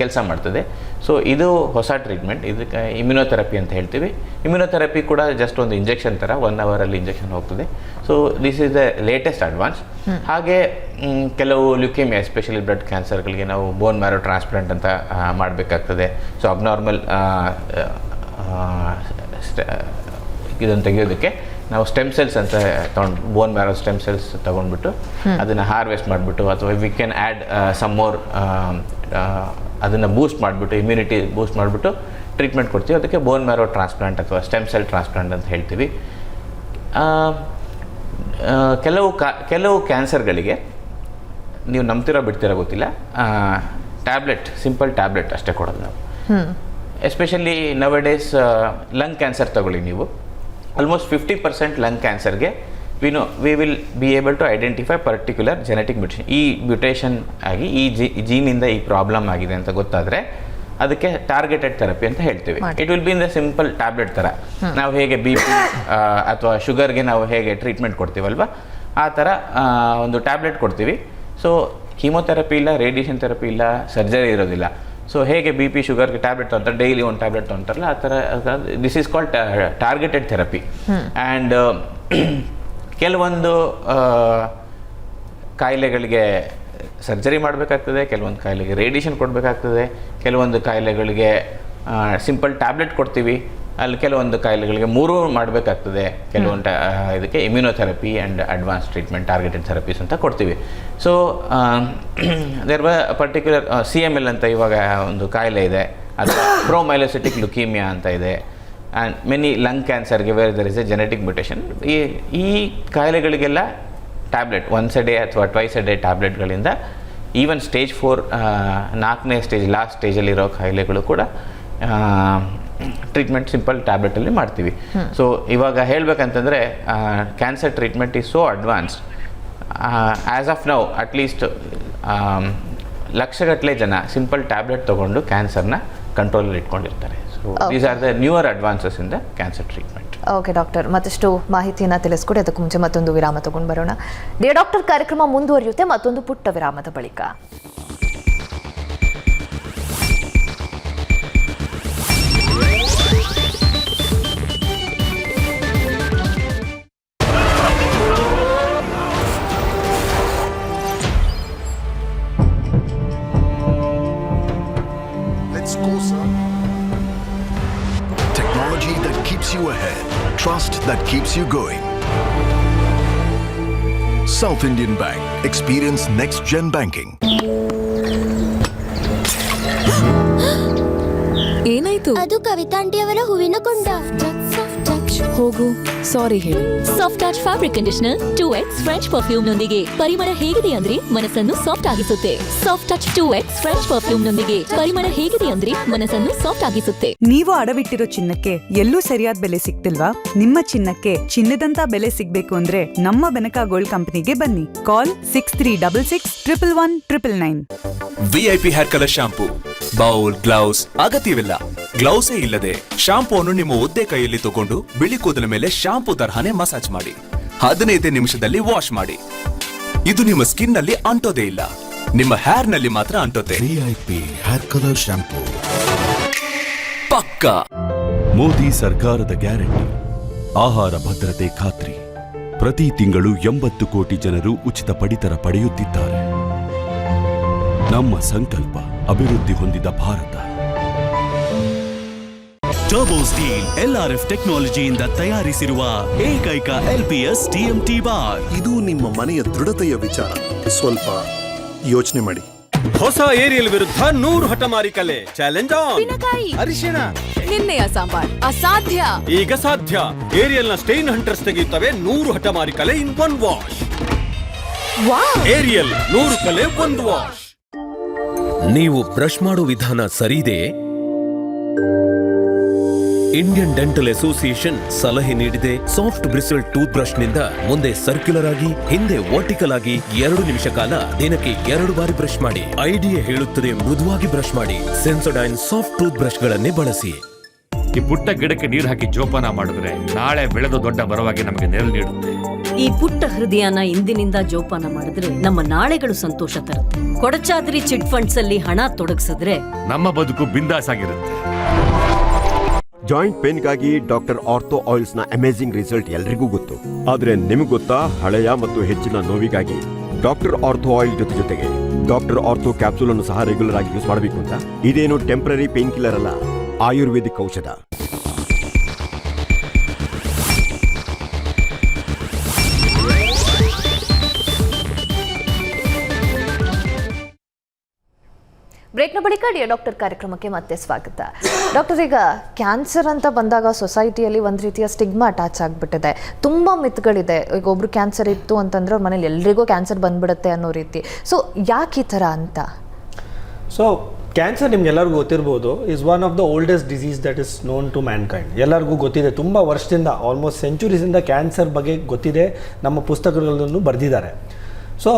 ಕೆಲಸ ಮಾಡ್ತದೆ. ಸೊ ಇದು ಹೊಸ ಟ್ರೀಟ್ಮೆಂಟ್ ಇದಕ್ಕೆ ಇಮ್ಯುನೋಥೆರಪಿ ಅಂತ ಹೇಳ್ತೀವಿ. ಇಮ್ಯುನೋಥೆರಪಿ ಕೂಡ ಜಸ್ಟ್ ಒಂದು ಇಂಜೆಕ್ಷನ್ ಥರ ಒನ್ ಅವರಲ್ಲಿ ಇಂಜೆಕ್ಷನ್ ಹೋಗ್ತದೆ. So this is the latest advance ಹಾಗೆ ಕೆಲವು ಲ್ಯುಕೇಮಿಯಾ ಎಸ್ಪೆಷಲಿ ಬ್ಲಡ್ ಕ್ಯಾನ್ಸರ್ಗಳಿಗೆ ನಾವು ಬೋನ್ ಮ್ಯಾರೋ ಟ್ರಾನ್ಸ್ಪ್ಲಾಂಟ್ ಅಂತ ಮಾಡಬೇಕಾಗ್ತದೆ. ಸೊ ಅಬ್ನಾರ್ಮಲ್ ಇದನ್ನು ತೆಗೆಯೋದಕ್ಕೆ ನಾವು ಸ್ಟೆಮ್ ಸೆಲ್ಸ್ ಅಂತ ತಗೊಂಡು ಬೋನ್ ಮ್ಯಾರೋ ಸ್ಟೆಮ್ ಸೆಲ್ಸ್ ತೊಗೊಂಡ್ಬಿಟ್ಟು ಅದನ್ನು ಹಾರ್ವೆಸ್ಟ್ ಮಾಡಿಬಿಟ್ಟು ಅಥವಾ we can add some more ಅದನ್ನು ಬೂಸ್ಟ್ ಮಾಡಿಬಿಟ್ಟು ಇಮ್ಯುನಿಟಿ ಬೂಸ್ಟ್ ಮಾಡಿಬಿಟ್ಟು ಟ್ರೀಟ್ಮೆಂಟ್ ಕೊಡ್ತೀವಿ. ಅದಕ್ಕೆ ಬೋನ್ ಮ್ಯಾರೋ ಟ್ರಾನ್ಸ್ಪ್ಲಾಂಟ್ ಅಥವಾ ಸ್ಟೆಮ್ ಸೆಲ್ ಟ್ರಾನ್ಸ್ಪ್ಲಾಂಟ್ ಅಂತ ಹೇಳ್ತೀವಿ. ಕೆಲವು ಕಾ ಕೆಲವು ಕ್ಯಾನ್ಸರ್ಗಳಿಗೆ ನೀವು ನಂಬ್ತಿರೋ ಬಿಡ್ತಿರೋ ಗೊತ್ತಿಲ್ಲ. ಟ್ಯಾಬ್ಲೆಟ್ ಸಿಂಪಲ್ ಟ್ಯಾಬ್ಲೆಟ್ ಅಷ್ಟೇ ಕೊಡೋದು ನಾವು. ಎಸ್ಪೆಷಲಿ ನವ ಡೇಸ್ ಲಂಗ್ ಕ್ಯಾನ್ಸರ್ ತಗೊಳ್ಳಿ ನೀವು. ಆಲ್ಮೋಸ್ಟ್ ಫಿಫ್ಟಿ ಪರ್ಸೆಂಟ್ ಲಂಗ್ ಕ್ಯಾನ್ಸರ್ಗೆ we know we will be able to identify particular genetic mutation ಈ ಮ್ಯೂಟೇಷನ್ ಆಗಿ ಈ ಜಿ ಜೀನಿಂದ ಈ ಪ್ರಾಬ್ಲಮ್ ಆಗಿದೆ ಅಂತ ಗೊತ್ತಾದರೆ ಅದಕ್ಕೆ ಟಾರ್ಗೆಟೆಡ್ ಥೆರಪಿ ಅಂತ ಹೇಳ್ತೀವಿ. It will be in the simple tablet ಥರ. ನಾವು ಹೇಗೆ ಬಿ ಪಿ ಅಥವಾ ಶುಗರ್ಗೆ ನಾವು ಹೇಗೆ ಟ್ರೀಟ್ಮೆಂಟ್ ಕೊಡ್ತೀವಲ್ವ? ಆ ಥರ ಒಂದು ಟ್ಯಾಬ್ಲೆಟ್ ಕೊಡ್ತೀವಿ. ಸೊ ಕೀಮೊಥೆರಪಿ ಇಲ್ಲ ರೇಡಿಯೇಷನ್ ಥೆರಪಿ ಇಲ್ಲ ಸರ್ಜರಿ ಇರೋದಿಲ್ಲ. ಸೊ ಹೇಗೆ ಬಿ ಪಿ ಶುಗರ್ಗೆ ಟ್ಯಾಬ್ಲೆಟ್ ತೊಗೊಂತಾರೆ ಡೈಲಿ ಒಂದು ಟ್ಯಾಬ್ಲೆಟ್ ತೊಗೊಂತಾರಲ್ಲ ಆ ಥರ this is called targeted therapy and ಕೆಲವೊಂದು ಕಾಯಿಲೆಗಳಿಗೆ ಸರ್ಜರಿ ಮಾಡಬೇಕಾಗ್ತದೆ ಕೆಲವೊಂದು ಕಾಯಿಲೆಗೆ ರೇಡಿಯೇಷನ್ ಕೊಡಬೇಕಾಗ್ತದೆ ಕೆಲವೊಂದು ಕಾಯಿಲೆಗಳಿಗೆ ಸಿಂಪಲ್ ಟ್ಯಾಬ್ಲೆಟ್ ಕೊಡ್ತೀವಿ. ಅಲ್ಲಿ ಕೆಲವೊಂದು ಕಾಯಿಲೆಗಳಿಗೆ ಮೂರೂ ಮಾಡಬೇಕಾಗ್ತದೆ. ಕೆಲವೊಂದು ಇದಕ್ಕೆ immunotherapy and advance treatment targeted therapies ಅಂತ ಕೊಡ್ತೀವಿ. ಸೊ ದೇರ್ ಬ ಪರ್ಟಿಕ್ಯುಲರ್ ಸಿ ಎಂ ಎಲ್ ಅಂತ ಇವಾಗ ಒಂದು ಕಾಯಿಲೆ ಇದೆ. ಅದು ಪ್ರೋಮೈಲೋಸಿಟಿಕ್ ಲುಕೀಮಿಯಾ ಅಂತ ಇದೆ. ಆ್ಯಂಡ್ ಮೆನಿ ಲಂಗ್ ಕ್ಯಾನ್ಸರ್ಗೆ where there is a genetic mutation ಈ ಈ ಕಾಯಿಲೆಗಳಿಗೆಲ್ಲ ಟ್ಯಾಬ್ಲೆಟ್ ಒನ್ಸ್ ಎ ಡೇ ಅಥವಾ ಟ್ವೈಸ್ ಎ ಡೇ ಟ್ಯಾಬ್ಲೆಟ್ಗಳಿಂದ ಈವನ್ ಸ್ಟೇಜ್ ಫೋರ್ ನಾಲ್ಕನೇ ಸ್ಟೇಜ್ ಲಾಸ್ಟ್ ಸ್ಟೇಜಲ್ಲಿರೋ ಕಾಯಿಲೆಗಳು ಕೂಡ ಟ್ರೀಟ್ಮೆಂಟ್ ಸಿಂಪಲ್ ಟ್ಯಾಬ್ಲೆಟಲ್ಲಿ ಮಾಡ್ತೀವಿ. ಸೊ ಇವಾಗ ಹೇಳಬೇಕಂತಂದರೆ cancer treatment is so advanced as of now at least ಲಕ್ಷಗಟ್ಟಲೆ ಜನ ಸಿಂಪಲ್ ಟ್ಯಾಬ್ಲೆಟ್ ತೊಗೊಂಡು ಕ್ಯಾನ್ಸರ್ನ ಕಂಟ್ರೋಲಲ್ಲಿ ಇಟ್ಕೊಂಡಿರ್ತಾರೆ. So these are the newer advances in the cancer treatment okay doctor ಮತ್ತಷ್ಟು ಮಾಹಿತಿಯನ್ನು ತಿಳಿಸ್ಕೊಡಿ. ಅದಕ್ಕೂ ಮುಂಚೆ ಮತ್ತೊಂದು ವಿರಾಮ ತಗೊಂಡು ಬರೋಣ. ಡಿಯರ್ ಡಾಕ್ಟರ್ ಕಾರ್ಯಕ್ರಮ ಮುಂದುವರಿಯುತ್ತೆ. ಮತ್ತೊಂದು ಪುಟ್ಟ ವಿರಾಮದ ಬಳಿಕ. That keeps you going. South Indian Bank. Experience next gen banking. ಏನಾಯ್ತು ಅದು ಕವಿತಾ ಆಂಟಿ ಅವರ ಹೂವಿನ ಕೊಂಡ ಹೋಗು ಸಾರಿ ಹೇಳು. Soft touch fabric conditioner two X French perfume ನೊಂದಿಗೆ. ಪರಿಮಳ ಹೇಗಿದೆ ಅಂದ್ರೆ ಮನಸ್ಸನ್ನು soft ಆಗಿಸುತ್ತೆ. Soft touch two X French perfume ನೊಂದಿಗೆ. ಪರಿಮಳ ಹೇಗಿದೆ ಅಂದ್ರೆ ಮನಸ್ಸನ್ನು ಸಾಫ್ಟ್ ಆಗಿಸುತ್ತೆ. ನೀವು ಅಡವಿಟ್ಟಿರೋ ಚಿನ್ನಕ್ಕೆ ಎಲ್ಲೂ ಸರಿಯಾದ ಬೆಲೆ ಸಿಗ್ತಿಲ್ವಾ? ನಿಮ್ಮ ಚಿನ್ನಕ್ಕೆ ಚಿನ್ನದಂತ ಬೆಲೆ ಸಿಗ್ಬೇಕು ಅಂದ್ರೆ ನಮ್ಮ ಬೆನಕ ಗೋಲ್ಡ್ ಕಂಪನಿಗೆ ಬನ್ನಿ. Call six three double six triple one triple nine VIP hair colour shampoo bowl gloves ಅಗತ್ಯವಿಲ್ಲ. ಗ್ಲೌಸೇ ಇಲ್ಲದೆ ಶಾಂಪೂ ಅನ್ನು ನಿಮ್ಮ ಒದ್ದೆ ಕೈಯಲ್ಲಿ ತಗೊಂಡು ಬಿಳಿ ಕೂದಲ ಮೇಲೆ ಶಾಂಪೂ ತರಹನೇ ಮಸಾಜ್ ಮಾಡಿ. ಹದಿನೈದು ನಿಮಿಷದಲ್ಲಿ ವಾಶ್ ಮಾಡಿ. ಇದು ನಿಮ್ಮ ಸ್ಕಿನ್ನಲ್ಲಿ ಅಂಟೋದೇ ಇಲ್ಲ. ನಿಮ್ಮ ಹೇರ್ನಲ್ಲಿ ಮಾತ್ರ ಅಂಟೋತೆ. ವಿಐಪಿ ಹೇರ್ ಕಲರ್ ಶಾಂಪೂ ಪಕ್ಕ. ಮೋದಿ ಸರ್ಕಾರದ ಗ್ಯಾರಂಟಿ. ಆಹಾರ ಭದ್ರತೆ ಖಾತ್ರಿ. ಪ್ರತಿ ತಿಂಗಳು ಎಂಬತ್ತು ಕೋಟಿ ಜನರು ಉಚಿತ ಪಡಿತರ ಪಡೆಯುತ್ತಿದ್ದಾರೆ. ನಮ್ಮ ಸಂಕಲ್ಪ ಅಭಿವೃದ್ಧಿ ಹೊಂದಿದ ಭಾರತ. ಟರ್ಬೋ ಸ್ಟೀಲ್ ಎಲ್ಆರ್ಎಫ್ ಟೆಕ್ನಾಲಜಿಯಿಂದ ತಯಾರಿಸಿರುವ ಏಕೈಕ ಎಲ್ಪಿಎಸ್ ಟಿಎಂಟಿ ಬಾರ್. ಇದು ನಿಮ್ಮ ಮನೆಯ ದೃಢತೆಯ ವಿಚಾರ. ಸ್ವಲ್ಪ ಯೋಚನೆ ಮಾಡಿ. ಹೊಸ ಏರಿಯಲ್ ವಿರುದ್ಧ ನೂರು ಹಠಮಾರಿ ಕಲೆ. ಚಾಲೆಂಜ್ ಆನ್ ಅರಿಶಿಣ ನಿನ್ನೆಯ ಸಾಂಬಾರ್. ಅಸಾಧ್ಯ. ಈಗ ಸಾಧ್ಯ. ಏರಿಯಲ್ನ ಸ್ಟೈನ್ ಹಂಟರ್ಸ್ ತೆಗೆಯುತ್ತವೆ ನೂರು ಹಠಮಾರಿ ಕಲೆ ಇನ್ ಒನ್ ವಾಶ್. ಏರಿಯಲ್ ನೂರು ಕಲೆ ಒಂದು ವಾಶ್. ನೀವು ಬ್ರಷ್ ಮಾಡುವ ವಿಧಾನ ಸರಿದೆ ಇಂಡಿಯನ್ ಡೆಂಟಲ್ ಅಸೋಸಿಯೇಷನ್ ಸಲಹೆ ನೀಡಿದೆ. ಸಾಫ್ಟ್ ಬ್ರಿಸಲ್ ಟೂತ್ ಬ್ರಷ್ನಿಂದ ಮುಂದೆ ಸರ್ಕ್ಯುಲರ್ ಆಗಿ ಹಿಂದೆ ವರ್ಟಿಕಲ್ ಆಗಿ ಎರಡು ನಿಮಿಷ ಕಾಲ ದಿನಕ್ಕೆ ಎರಡು ಬಾರಿ ಬ್ರಷ್ ಮಾಡಿ. ಐಡಿಯಾ ಹೇಳುತ್ತದೆ ಮೃದುವಾಗಿ ಬ್ರಷ್ ಮಾಡಿ. ಸೆನ್ಸೋಡೈನ್ ಸಾಫ್ಟ್ ಟೂತ್ ಬ್ರಷ್ ಗಳನ್ನೇ ಬಳಸಿ. ಈ ಪುಟ್ಟ ಗಿಡಕ್ಕೆ ನೀರು ಹಾಕಿ ಜೋಪಾನ ಮಾಡಿದ್ರೆ ನಾಳೆ ಬೆಳೆದು ದೊಡ್ಡ ಮರವಾಗಿ ನಮಗೆ ನೆರಳು ನೀಡುತ್ತೆ. ಈ ಪುಟ್ಟ ಹೃದಯನ ಇಂದಿನಿಂದ ಜೋಪಾನ ಮಾಡಿದ್ರೆ ನಮ್ಮ ನಾಳೆಗಳು ಸಂತೋಷ ತರುತ್ತೆ. ಕೊಡಚಾದ್ರಿ ಚಿಟ್ ಫಂಡ್ಸ್ ಅಲ್ಲಿ ಹಣ ತೊಡಗಿಸಿದ್ರೆ ನಮ್ಮ ಬದುಕು ಬಿಂದಾಸ್ ಆಗಿರುತ್ತೆ. ಜಾಯಿಂಟ್ ಪೇನ್ಗಾಗಿ ಡಾಕ್ಟರ್ ಆರ್ಥೋ ಆಯಿಲ್ಸ್ನ ಅಮೇಜಿಂಗ್ ರಿಸಲ್ಟ್ ಎಲ್ರಿಗೂ ಗೊತ್ತು. ಆದ್ರೆ ನಿಮಗೆ ಗೊತ್ತಾ ಹಳೆಯ ಮತ್ತು ಹೆಚ್ಚಿನ ನೋವಿಗಾಗಿ? ಡಾಕ್ಟರ್ ಆರ್ಥೋ ಆಯಿಲ್ ಜೊತೆ ಜೊತೆಗೆ ಡಾಕ್ಟರ್ ಆರ್ಥೋ ಕ್ಯಾಪ್ಸೂಲ್ ಅನ್ನು ಸಹ ರೆಗ್ಯುಲರ್ ಆಗಿ ಯೂಸ್ ಮಾಡಬೇಕು ಅಂತ? ಇದೇನು ಟೆಂಪರರಿ ಪೇನ್ ಕಿಲ್ಲರ್ ಅಲ್ಲ, ಆಯುರ್ವೇದಿಕ್ ಔಷಧ. ಬ್ರೇಕ್ನ ಬಳಿಕ ಡಿಯರ್ ಡಾಕ್ಟರ್ ಕಾರ್ಯಕ್ರಮಕ್ಕೆ ಮತ್ತೆ ಸ್ವಾಗತ. ಡಾಕ್ಟರ್, ಈಗ ಕ್ಯಾನ್ಸರ್ ಅಂತ ಬಂದಾಗ ಸೊಸೈಟಿಯಲ್ಲಿ ಒಂದು ರೀತಿಯ ಸ್ಟಿಗ್ಮಾ ಅಟ್ಯಾಚ್ ಆಗಿಬಿಟ್ಟಿದೆ. ತುಂಬ ಮಿತ್ಗಳಿದೆ. ಈಗ ಒಬ್ರು ಕ್ಯಾನ್ಸರ್ ಇತ್ತು ಅಂತಂದ್ರೆ ಅವ್ರ ಮನೇಲಿ ಎಲ್ರಿಗೂ ಕ್ಯಾನ್ಸರ್ ಬಂದ್ಬಿಡುತ್ತೆ ಅನ್ನೋ ರೀತಿ. ಸೊ ಯಾಕೆ ಈ ಥರ ಅಂತ? ಸೊ ಕ್ಯಾನ್ಸರ್ ನಿಮ್ಗೆಲ್ಲರಿಗೂ ಗೊತ್ತಿರ್ಬೋದು is one of the oldest disease that is known to mankind ಎಲ್ಲರಿಗೂ ಗೊತ್ತಿದೆ. ತುಂಬ ವರ್ಷದಿಂದ ಆಲ್ಮೋಸ್ಟ್ ಸೆಂಚುರೀಸಿಂದ ಕ್ಯಾನ್ಸರ್ ಬಗ್ಗೆ ಗೊತ್ತಿದೆ. ನಮ್ಮ ಪುಸ್ತಕಗಳನ್ನು ಬರೆದಿದ್ದಾರೆ. ಸೊ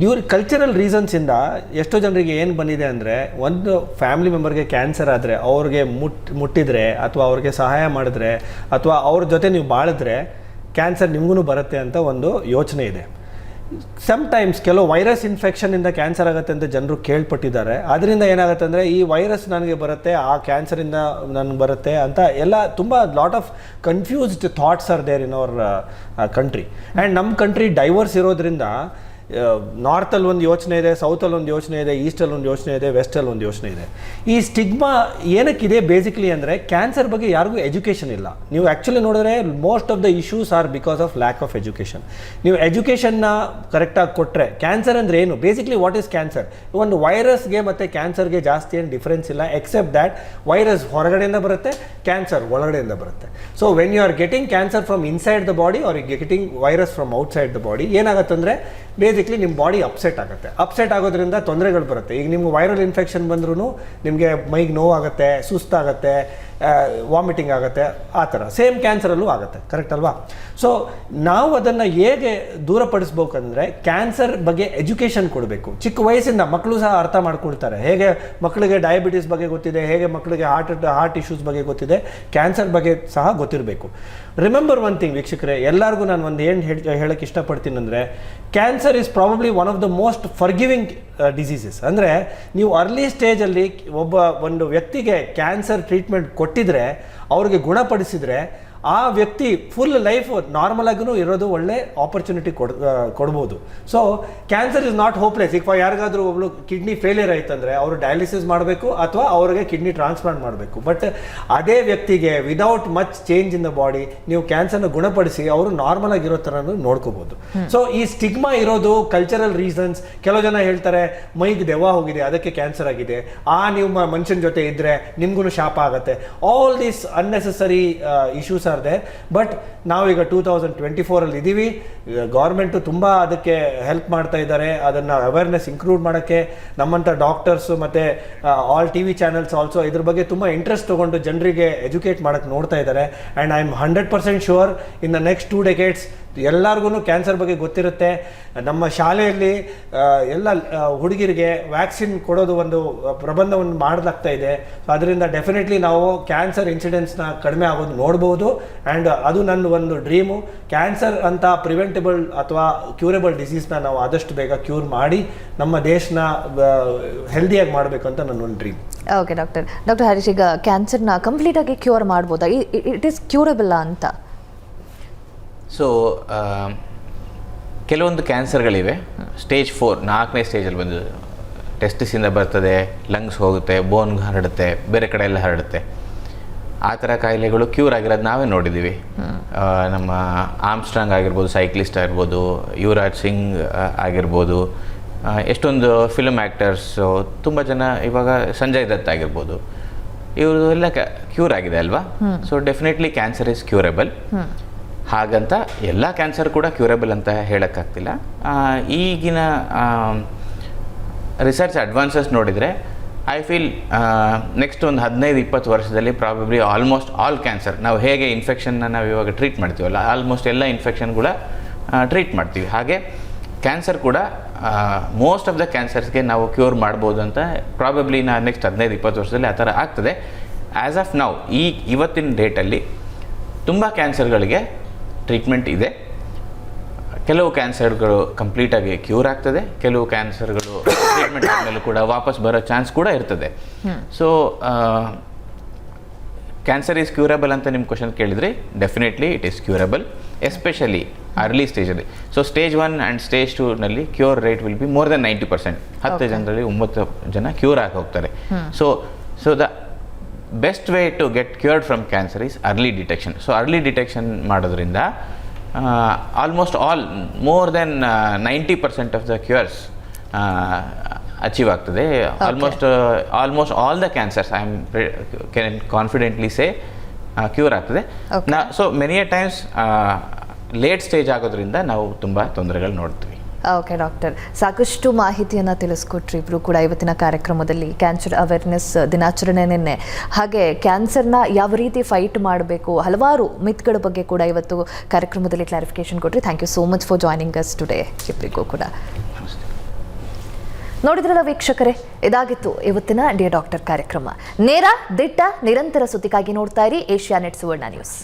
ಡ್ಯೂರ್ ಕಲ್ಚರಲ್ ರೀಸನ್ಸಿಂದ ಎಷ್ಟೋ ಜನರಿಗೆ ಏನು ಬಂದಿದೆ ಅಂದರೆ ಒಂದು ಫ್ಯಾಮಿಲಿ ಮೆಂಬರ್ಗೆ ಕ್ಯಾನ್ಸರ್ ಆದರೆ, ಅವ್ರಿಗೆ ಮುಟ್, ಮುಟ್ಟಿದ್ರೆ ಅಥವಾ ಅವ್ರಿಗೆ ಸಹಾಯ ಮಾಡಿದ್ರೆ ಅಥವಾ ಅವ್ರ ಜೊತೆ ನೀವು ಬಾಳಿದ್ರೆ ಕ್ಯಾನ್ಸರ್ ನಿಮಗೂ ಬರುತ್ತೆ ಅಂತ ಒಂದು ಯೋಚನೆ ಇದೆ. ಸಮ್ಟೈಮ್ಸ್ ಕೆಲವು ವೈರಸ್ ಇನ್ಫೆಕ್ಷನಿಂದ ಕ್ಯಾನ್ಸರ್ ಆಗುತ್ತೆ ಅಂತ ಜನರು ಕೇಳ್ಪಟ್ಟಿದ್ದಾರೆ. ಅದರಿಂದ ಏನಾಗುತ್ತೆ ಅಂದರೆ ಈ ವೈರಸ್ ನನಗೆ ಬರುತ್ತೆ, ಆ ಕ್ಯಾನ್ಸರಿಂದ ನನಗೆ ಬರುತ್ತೆ ಅಂತ ಎಲ್ಲ ತುಂಬ lot of confused thoughts are there in our country and ನಮ್ಮ ಕಂಟ್ರಿ ಡೈವರ್ಸ್ ಇರೋದ್ರಿಂದ ನಾರ್ತಲ್ಲಿ ಒಂದು ಯೋಚನೆ ಇದೆ, ಸೌತಲ್ಲಿ ಒಂದು ಯೋಚನೆ ಇದೆ, ಈಸ್ಟಲ್ಲಿ ಒಂದು ಯೋಚನೆ ಇದೆ, ವೆಸ್ಟಲ್ಲಿ ಒಂದು ಯೋಚನೆ ಇದೆ. ಈ ಸ್ಟಿಗ್ಮಾ ಏನಕ್ಕಿದೆ ಬೇಸಿಕಲಿ ಅಂದರೆ ಕ್ಯಾನ್ಸರ್ ಬಗ್ಗೆ ಯಾರಿಗೂ ಎಜುಕೇಷನ್ ಇಲ್ಲ. ನೀವು ಆ್ಯಕ್ಚುಲಿ ನೋಡಿದ್ರೆ most of the issues are because of lack of education ನೀವು ಎಜುಕೇಷನ್ನ ಕರೆಕ್ಟಾಗಿ ಕೊಟ್ಟರೆ ಕ್ಯಾನ್ಸರ್ ಅಂದರೆ ಏನು? ಬೇಸಿಕಲಿ ವಾಟ್ ಈಸ್ ಕ್ಯಾನ್ಸರ್ ಒಂದು ವೈರಸ್ಗೆ ಮತ್ತು ಕ್ಯಾನ್ಸರ್ಗೆ ಜಾಸ್ತಿ ಏನು ಡಿಫ್ರೆನ್ಸ್ ಇಲ್ಲ ಎಕ್ಸೆಪ್ಟ್ ದ್ಯಾಟ್ ವೈರಸ್ ಹೊರಗಡೆಯಿಂದ ಬರುತ್ತೆ ಕ್ಯಾನ್ಸರ್ ಒಳಗಡೆಯಿಂದ ಬರುತ್ತೆ. So when you are getting cancer from inside the body are getting virus from outside the body ಏನಾಗುತ್ತೆ ಅಂದರೆ ಬೇಸಿಕ್ಲಿ ನಿಮ್ಮ ಬಾಡಿ ಅಪ್ಸೆಟ್ ಆಗುತ್ತೆ. ಅಪ್ಸೆಟ್ ಆಗೋದ್ರಿಂದ ತೊಂದರೆಗಳು ಬರುತ್ತೆ. ಈಗ ನಿಮ್ಗೆ ವೈರಲ್ ಇನ್ಫೆಕ್ಷನ್ ಬಂದ್ರೂ ನಿಮಗೆ ಮೈಗೆ ನೋವಾಗುತ್ತೆ, ಸುಸ್ತಾಗುತ್ತೆ ವಾಮಿಟಿಂಗ್ ಆಗುತ್ತೆ, ಆ ಥರ. ಸೇಮ್ ಕ್ಯಾನ್ಸರಲ್ಲೂ ಆಗುತ್ತೆ ಕರೆಕ್ಟ್ ಅಲ್ವಾ? ಸೊ ನಾವು ಅದನ್ನು ಹೇಗೆ ದೂರಪಡಿಸ್ಬೇಕಂದ್ರೆ ಕ್ಯಾನ್ಸರ್ ಬಗ್ಗೆ ಎಜುಕೇಷನ್ ಕೊಡಬೇಕು. ಚಿಕ್ಕ ವಯಸ್ಸಿಂದ ಮಕ್ಕಳು ಸಹ ಅರ್ಥ ಮಾಡ್ಕೊಳ್ತಾರೆ. ಹೇಗೆ ಮಕ್ಕಳಿಗೆ ಡಯಾಬಿಟೀಸ್ ಬಗ್ಗೆ ಗೊತ್ತಿದೆ, ಹೇಗೆ ಮಕ್ಕಳಿಗೆ ಹಾರ್ಟ್ ಹಾರ್ಟ್ ಇಶ್ಯೂಸ್ ಬಗ್ಗೆ ಗೊತ್ತಿದೆ ಕ್ಯಾನ್ಸರ್ ಬಗ್ಗೆ ಸಹ ಗೊತ್ತಿರಬೇಕು. ರಿಮೆಂಬರ್ ಒನ್ ಥಿಂಗ್ ವೀಕ್ಷಕರೇ, ಎಲ್ಲರಿಗೂ ನಾನು ಒಂದು ಏನು ಹೇಳಕ್ಕೆ ಇಷ್ಟಪಡ್ತೀನಿ ಅಂದರೆ cancer is probably one of the most forgiving diseases ಅಂದರೆ, ನೀವು ಅರ್ಲಿ ಸ್ಟೇಜಲ್ಲಿ ಒಬ್ಬ ಒಂದು ವ್ಯಕ್ತಿಗೆ ಕ್ಯಾನ್ಸರ್ ಟ್ರೀಟ್ಮೆಂಟ್ ಕೊಟ್ಟಿದ್ರೆ ಅವ್ರಿಗೆ ಗುಣಪಡಿಸಿದರೆ ಆ ವ್ಯಕ್ತಿ ಫುಲ್ ಲೈಫ್ ನಾರ್ಮಲ್ ಆಗೂ ಇರೋದು ಒಳ್ಳೆ ಆಪರ್ಚುನಿಟಿ ಕೊಡ್ ಕೊಡ್ಬೋದು. So cancer is not hopeless ಈಗ ಯಾರಿಗಾದ್ರೂ ಒಬ್ಳು ಕಿಡ್ನಿ ಫೇಲಿಯರ್ ಆಯ್ತಂದ್ರೆ ಅವರು ಡಯಾಲಿಸಿಸ್ ಮಾಡಬೇಕು ಅಥವಾ ಅವ್ರಿಗೆ ಕಿಡ್ನಿ ಟ್ರಾನ್ಸ್ಪ್ಲಾಂಟ್ ಮಾಡಬೇಕು. ಬಟ್ ಅದೇ ವ್ಯಕ್ತಿಗೆ without much change in the body ನೀವು ಕ್ಯಾನ್ಸರ್ನ ಗುಣಪಡಿಸಿ ಅವರು ನಾರ್ಮಲ್ ಆಗಿರೋ ಥರ ನೋಡ್ಕೋಬಹುದು ಸೊ ಈ ಸ್ಟಿಗ್ಮಾ ಇರೋದು ಕಲ್ಚರಲ್ ರೀಸನ್ಸ್ ಕೆಲವು ಜನ ಹೇಳ್ತಾರೆ ಮೈಗೆ ದೆವ್ವ ಹೋಗಿದೆ ಅದಕ್ಕೆ ಕ್ಯಾನ್ಸರ್ ಆಗಿದೆ. ಆ ನೀವು ಮನುಷ್ಯನ ಜೊತೆ ಇದ್ರೆ ನಿಮ್ಗೂ ಶಾಪ ಆಗುತ್ತೆ. All these unnecessary issues are they but ನಾವೀಗ ಟೂ ತೌಸಂಡ್ ಟ್ವೆಂಟಿ ಫೋರಲ್ಲಿ ಇದ್ದೀವಿ ಗೌರ್ಮೆಂಟು ತುಂಬ ಅದಕ್ಕೆ ಹೆಲ್ಪ್ ಮಾಡ್ತಾ ಇದ್ದಾರೆ. ಅದನ್ನು ಅವೇರ್ನೆಸ್ ಇನ್ಕ್ಲೂಡ್ ಮಾಡೋಕ್ಕೆ ನಮ್ಮಂಥ ಡಾಕ್ಟರ್ಸು ಮತ್ತು all T V channels also ಇದ್ರ ಬಗ್ಗೆ ತುಂಬ ಇಂಟ್ರೆಸ್ಟ್ ತೊಗೊಂಡು ಜನರಿಗೆ ಎಜುಕೇಟ್ ಮಾಡೋಕ್ಕೆ ನೋಡ್ತಾ ಇದ್ದಾರೆ. And I am hundred percent sure in the next two decades ಎಲ್ಲರಿಗೂ ಕ್ಯಾನ್ಸರ್ ಬಗ್ಗೆ ಗೊತ್ತಿರುತ್ತೆ. ನಮ್ಮ ಶಾಲೆಯಲ್ಲಿ ಎಲ್ಲ ಹುಡುಗಿರಿಗೆ ವ್ಯಾಕ್ಸಿನ್ ಕೊಡೋದು ಒಂದು ಪ್ರಬಂಧವನ್ನು ಮಾಡಲಾಗ್ತಾ ಇದೆ. ಸೊ ಅದರಿಂದ ಡೆಫಿನೆಟ್ಲಿ ನಾವು ಕ್ಯಾನ್ಸರ್ ಇನ್ಸಿಡೆನ್ಸ್ನ ಕಡಿಮೆ ಆಗೋದು ನೋಡ್ಬೋದು. ಆ್ಯಂಡ್ ಅದು ನನ್ನ ಒಂದು ಡ್ರೀಮು ಕ್ಯಾನ್ಸರ್ ಅಂತ ಪ್ರಿವೆಂಟಬಲ್ ಅಥವಾ ಕ್ಯೂರೇಬಲ್ ಡಿಸೀಸ್ನ ನಾವು ಆದಷ್ಟು ಬೇಗ ಕ್ಯೂರ್ ಮಾಡಿ, ನಮ್ಮ ದೇಶನ ಹೆಲ್ದಿಯಾಗಿ ಮಾಡಬೇಕು ಅಂತ ನನ್ನ ಒಂದು dream okay doctor doctor Harish, ಈಗ ಕ್ಯಾನ್ಸರ್ನ ಕಂಪ್ಲೀಟಾಗಿ ಕ್ಯೂರ್ ಮಾಡ್ಬೋದಾ? ಇಟ್ ಈಸ್ ಕ್ಯೂರಬಲ್ ಅಂತ. ಸೊ ಕೆಲವೊಂದು ಕ್ಯಾನ್ಸರ್ಗಳಿವೆ. ಸ್ಟೇಜ್ ಫೋರ್ ನಾಲ್ಕನೇ ಸ್ಟೇಜಲ್ಲಿ ಬಂದು ಟೆಸ್ಟಿಸಿಂದ ಬರ್ತದೆ ಲಂಗ್ಸ್ ಹೋಗುತ್ತೆ ಬೋನ್ ಹರಡುತ್ತೆ ಬೇರೆ ಕಡೆ ಎಲ್ಲ ಹರಡುತ್ತೆ. ಆ ಥರ ಕಾಯಿಲೆಗಳು ಕ್ಯೂರ್ ಆಗಿರೋದು ನಾವೇ ನೋಡಿದ್ದೀವಿ ನಮ್ಮ ಆಮ್ಸ್ಟ್ರಾಂಗ್ ಆಗಿರ್ಬೋದು ಸೈಕ್ಲಿಸ್ಟ್ ಆಗಿರ್ಬೋದು ಯುವರಾಜ್ ಸಿಂಗ್ ಆಗಿರ್ಬೋದು ಎಷ್ಟೊಂದು ಫಿಲಮ್ ಆ್ಯಕ್ಟರ್ಸು ತುಂಬ ಜನ ಇವಾಗ ಸಂಜಯ್ ದತ್ ಆಗಿರ್ಬೋದು. ಇವರು ಎಲ್ಲ ಕ್ಯೂರ್ ಆಗಿದೆ ಅಲ್ವಾ? So definitely cancer is curable ಹಾಗಂತ ಎಲ್ಲ ಕ್ಯಾನ್ಸರ್ ಕೂಡ ಕ್ಯೂರಬಲ್ ಅಂತ ಹೇಳೋಕ್ಕಾಗ್ತಿಲ್ಲ. ಈಗಿನ ರಿಸರ್ಚ್ ಅಡ್ವಾನ್ಸಸ್ ನೋಡಿದರೆ ಐ ಫೀಲ್ ನೆಕ್ಸ್ಟ್ ಒಂದು ಹದಿನೈದು, ಇಪ್ಪತ್ತು ವರ್ಷದಲ್ಲಿ ಪ್ರಾಬಬ್ಲಿ ಆಲ್ಮೋಸ್ಟ್ ಆಲ್ ಕ್ಯಾನ್ಸರ್ ನಾವು ಹೇಗೆ ಇನ್ಫೆಕ್ಷನ್ನ ನಾವು ಇವಾಗ ಟ್ರೀಟ್ ಮಾಡ್ತೀವಲ್ಲ ಆಲ್ಮೋಸ್ಟ್ ಎಲ್ಲ ಇನ್ಫೆಕ್ಷನ್ ಕೂಡ ಟ್ರೀಟ್ ಮಾಡ್ತೀವಿ. ಹಾಗೆ ಕ್ಯಾನ್ಸರ್ ಕೂಡ ಮೋಸ್ಟ್ ಆಫ್ ದ ಕ್ಯಾನ್ಸರ್ಸ್ಗೆ ನಾವು ಕ್ಯೂರ್ ಮಾಡ್ಬೋದು ಅಂತ ಪ್ರಾಬಬ್ಲಿ ನಾ ನೆಕ್ಸ್ಟ್ ಹದಿನೈದು, ಇಪ್ಪತ್ತು ವರ್ಷದಲ್ಲಿ ಆ ಥರ ಆಗ್ತದೆ. ಆ್ಯಸ್ ಆಫ್ ನಾವು ಈ ಇವತ್ತಿನ ಡೇಟಲ್ಲಿ ತುಂಬ ಕ್ಯಾನ್ಸರ್ಗಳಿಗೆ ಟ್ರೀಟ್ಮೆಂಟ್ ಇದೆ. ಕೆಲವು ಕ್ಯಾನ್ಸರ್ಗಳು ಕಂಪ್ಲೀಟಾಗಿ ಕ್ಯೂರ್ ಆಗ್ತದೆ ಕೆಲವು ಕ್ಯಾನ್ಸರ್ಗಳು ಟ್ರೀಟ್ಮೆಂಟ್ ಆದಮೇಲೆ ಕೂಡ ವಾಪಸ್ ಬರೋ ಚಾನ್ಸ್ ಕೂಡ ಇರ್ತದೆ. ಸೊ ಕ್ಯಾನ್ಸರ್ ಈಸ್ ಕ್ಯೂರಬಲ್ ಅಂತ ನಿಮ್ಮ ಕ್ವಶನ್ ಕೇಳಿದ್ರಿ definitely it is curable especially early ಸ್ಟೇಜಲ್ಲಿ so stage one and stage ಟೂನಲ್ಲಿ cure rate will be more than ninety percent ಹತ್ತು ಜನರಲ್ಲಿ ಒಂಬತ್ತು ಜನ ಕ್ಯೂರ್ ಆಗಿ ಹೋಗ್ತಾರೆ. So so the best way to get cured from cancer is early detection so early detection ಮಾಡೋದ್ರಿಂದ almost all more than ninety percent of the cures achieve ಆಗ್ತದೆ. Almost almost all the cancers I am can confidently say cure ಆಗ್ತದೆ. ನಾ so many a times late stage ಆಗೋದ್ರಿಂದ ನಾವು ತುಂಬ ತೊಂದರೆಗಳು ನೋಡ್ತೀವಿ. ಓಕೆ ಡಾಕ್ಟರ್ ಸಾಕಷ್ಟು ಮಾಹಿತಿಯನ್ನು ತಿಳಿಸ್ಕೊಟ್ರಿ ಇಬ್ಬರು ಕೂಡ ಇವತ್ತಿನ ಕಾರ್ಯಕ್ರಮದಲ್ಲಿ. ಕ್ಯಾನ್ಸರ್ ಅವೇರ್ನೆಸ್ ದಿನಾಚರಣೆ ನಿನ್ನೆ. ಹಾಗೆ ಕ್ಯಾನ್ಸರ್ನ ಯಾವ ರೀತಿ ಫೈಟ್ ಮಾಡಬೇಕು? ಹಲವಾರು ಮಿತ್ಗಳ ಬಗ್ಗೆ ಕೂಡ ಇವತ್ತು ಕಾರ್ಯಕ್ರಮದಲ್ಲಿ ಕ್ಲಾರಿಫಿಕೇಶನ್ ಕೊಟ್ರಿ. Thank you so much for joining us today ಇಬ್ಬರಿಗೂ ಕೂಡ. ನೋಡಿದ್ರಲ್ಲ ವೀಕ್ಷಕರೇ, ಇದಾಗಿತ್ತು ಇವತ್ತಿನ ಡಿಯರ್ ಡಾಕ್ಟರ್ ಕಾರ್ಯಕ್ರಮ. ನೇರ, ದಿಟ್ಟ, ನಿರಂತರ ಸುದ್ದಿಗಾಗಿ ನೋಡ್ತಾ ಇರಿ ಏಷ್ಯಾ ನೆಟ್ ಸುವರ್ಣ ನ್ಯೂಸ್.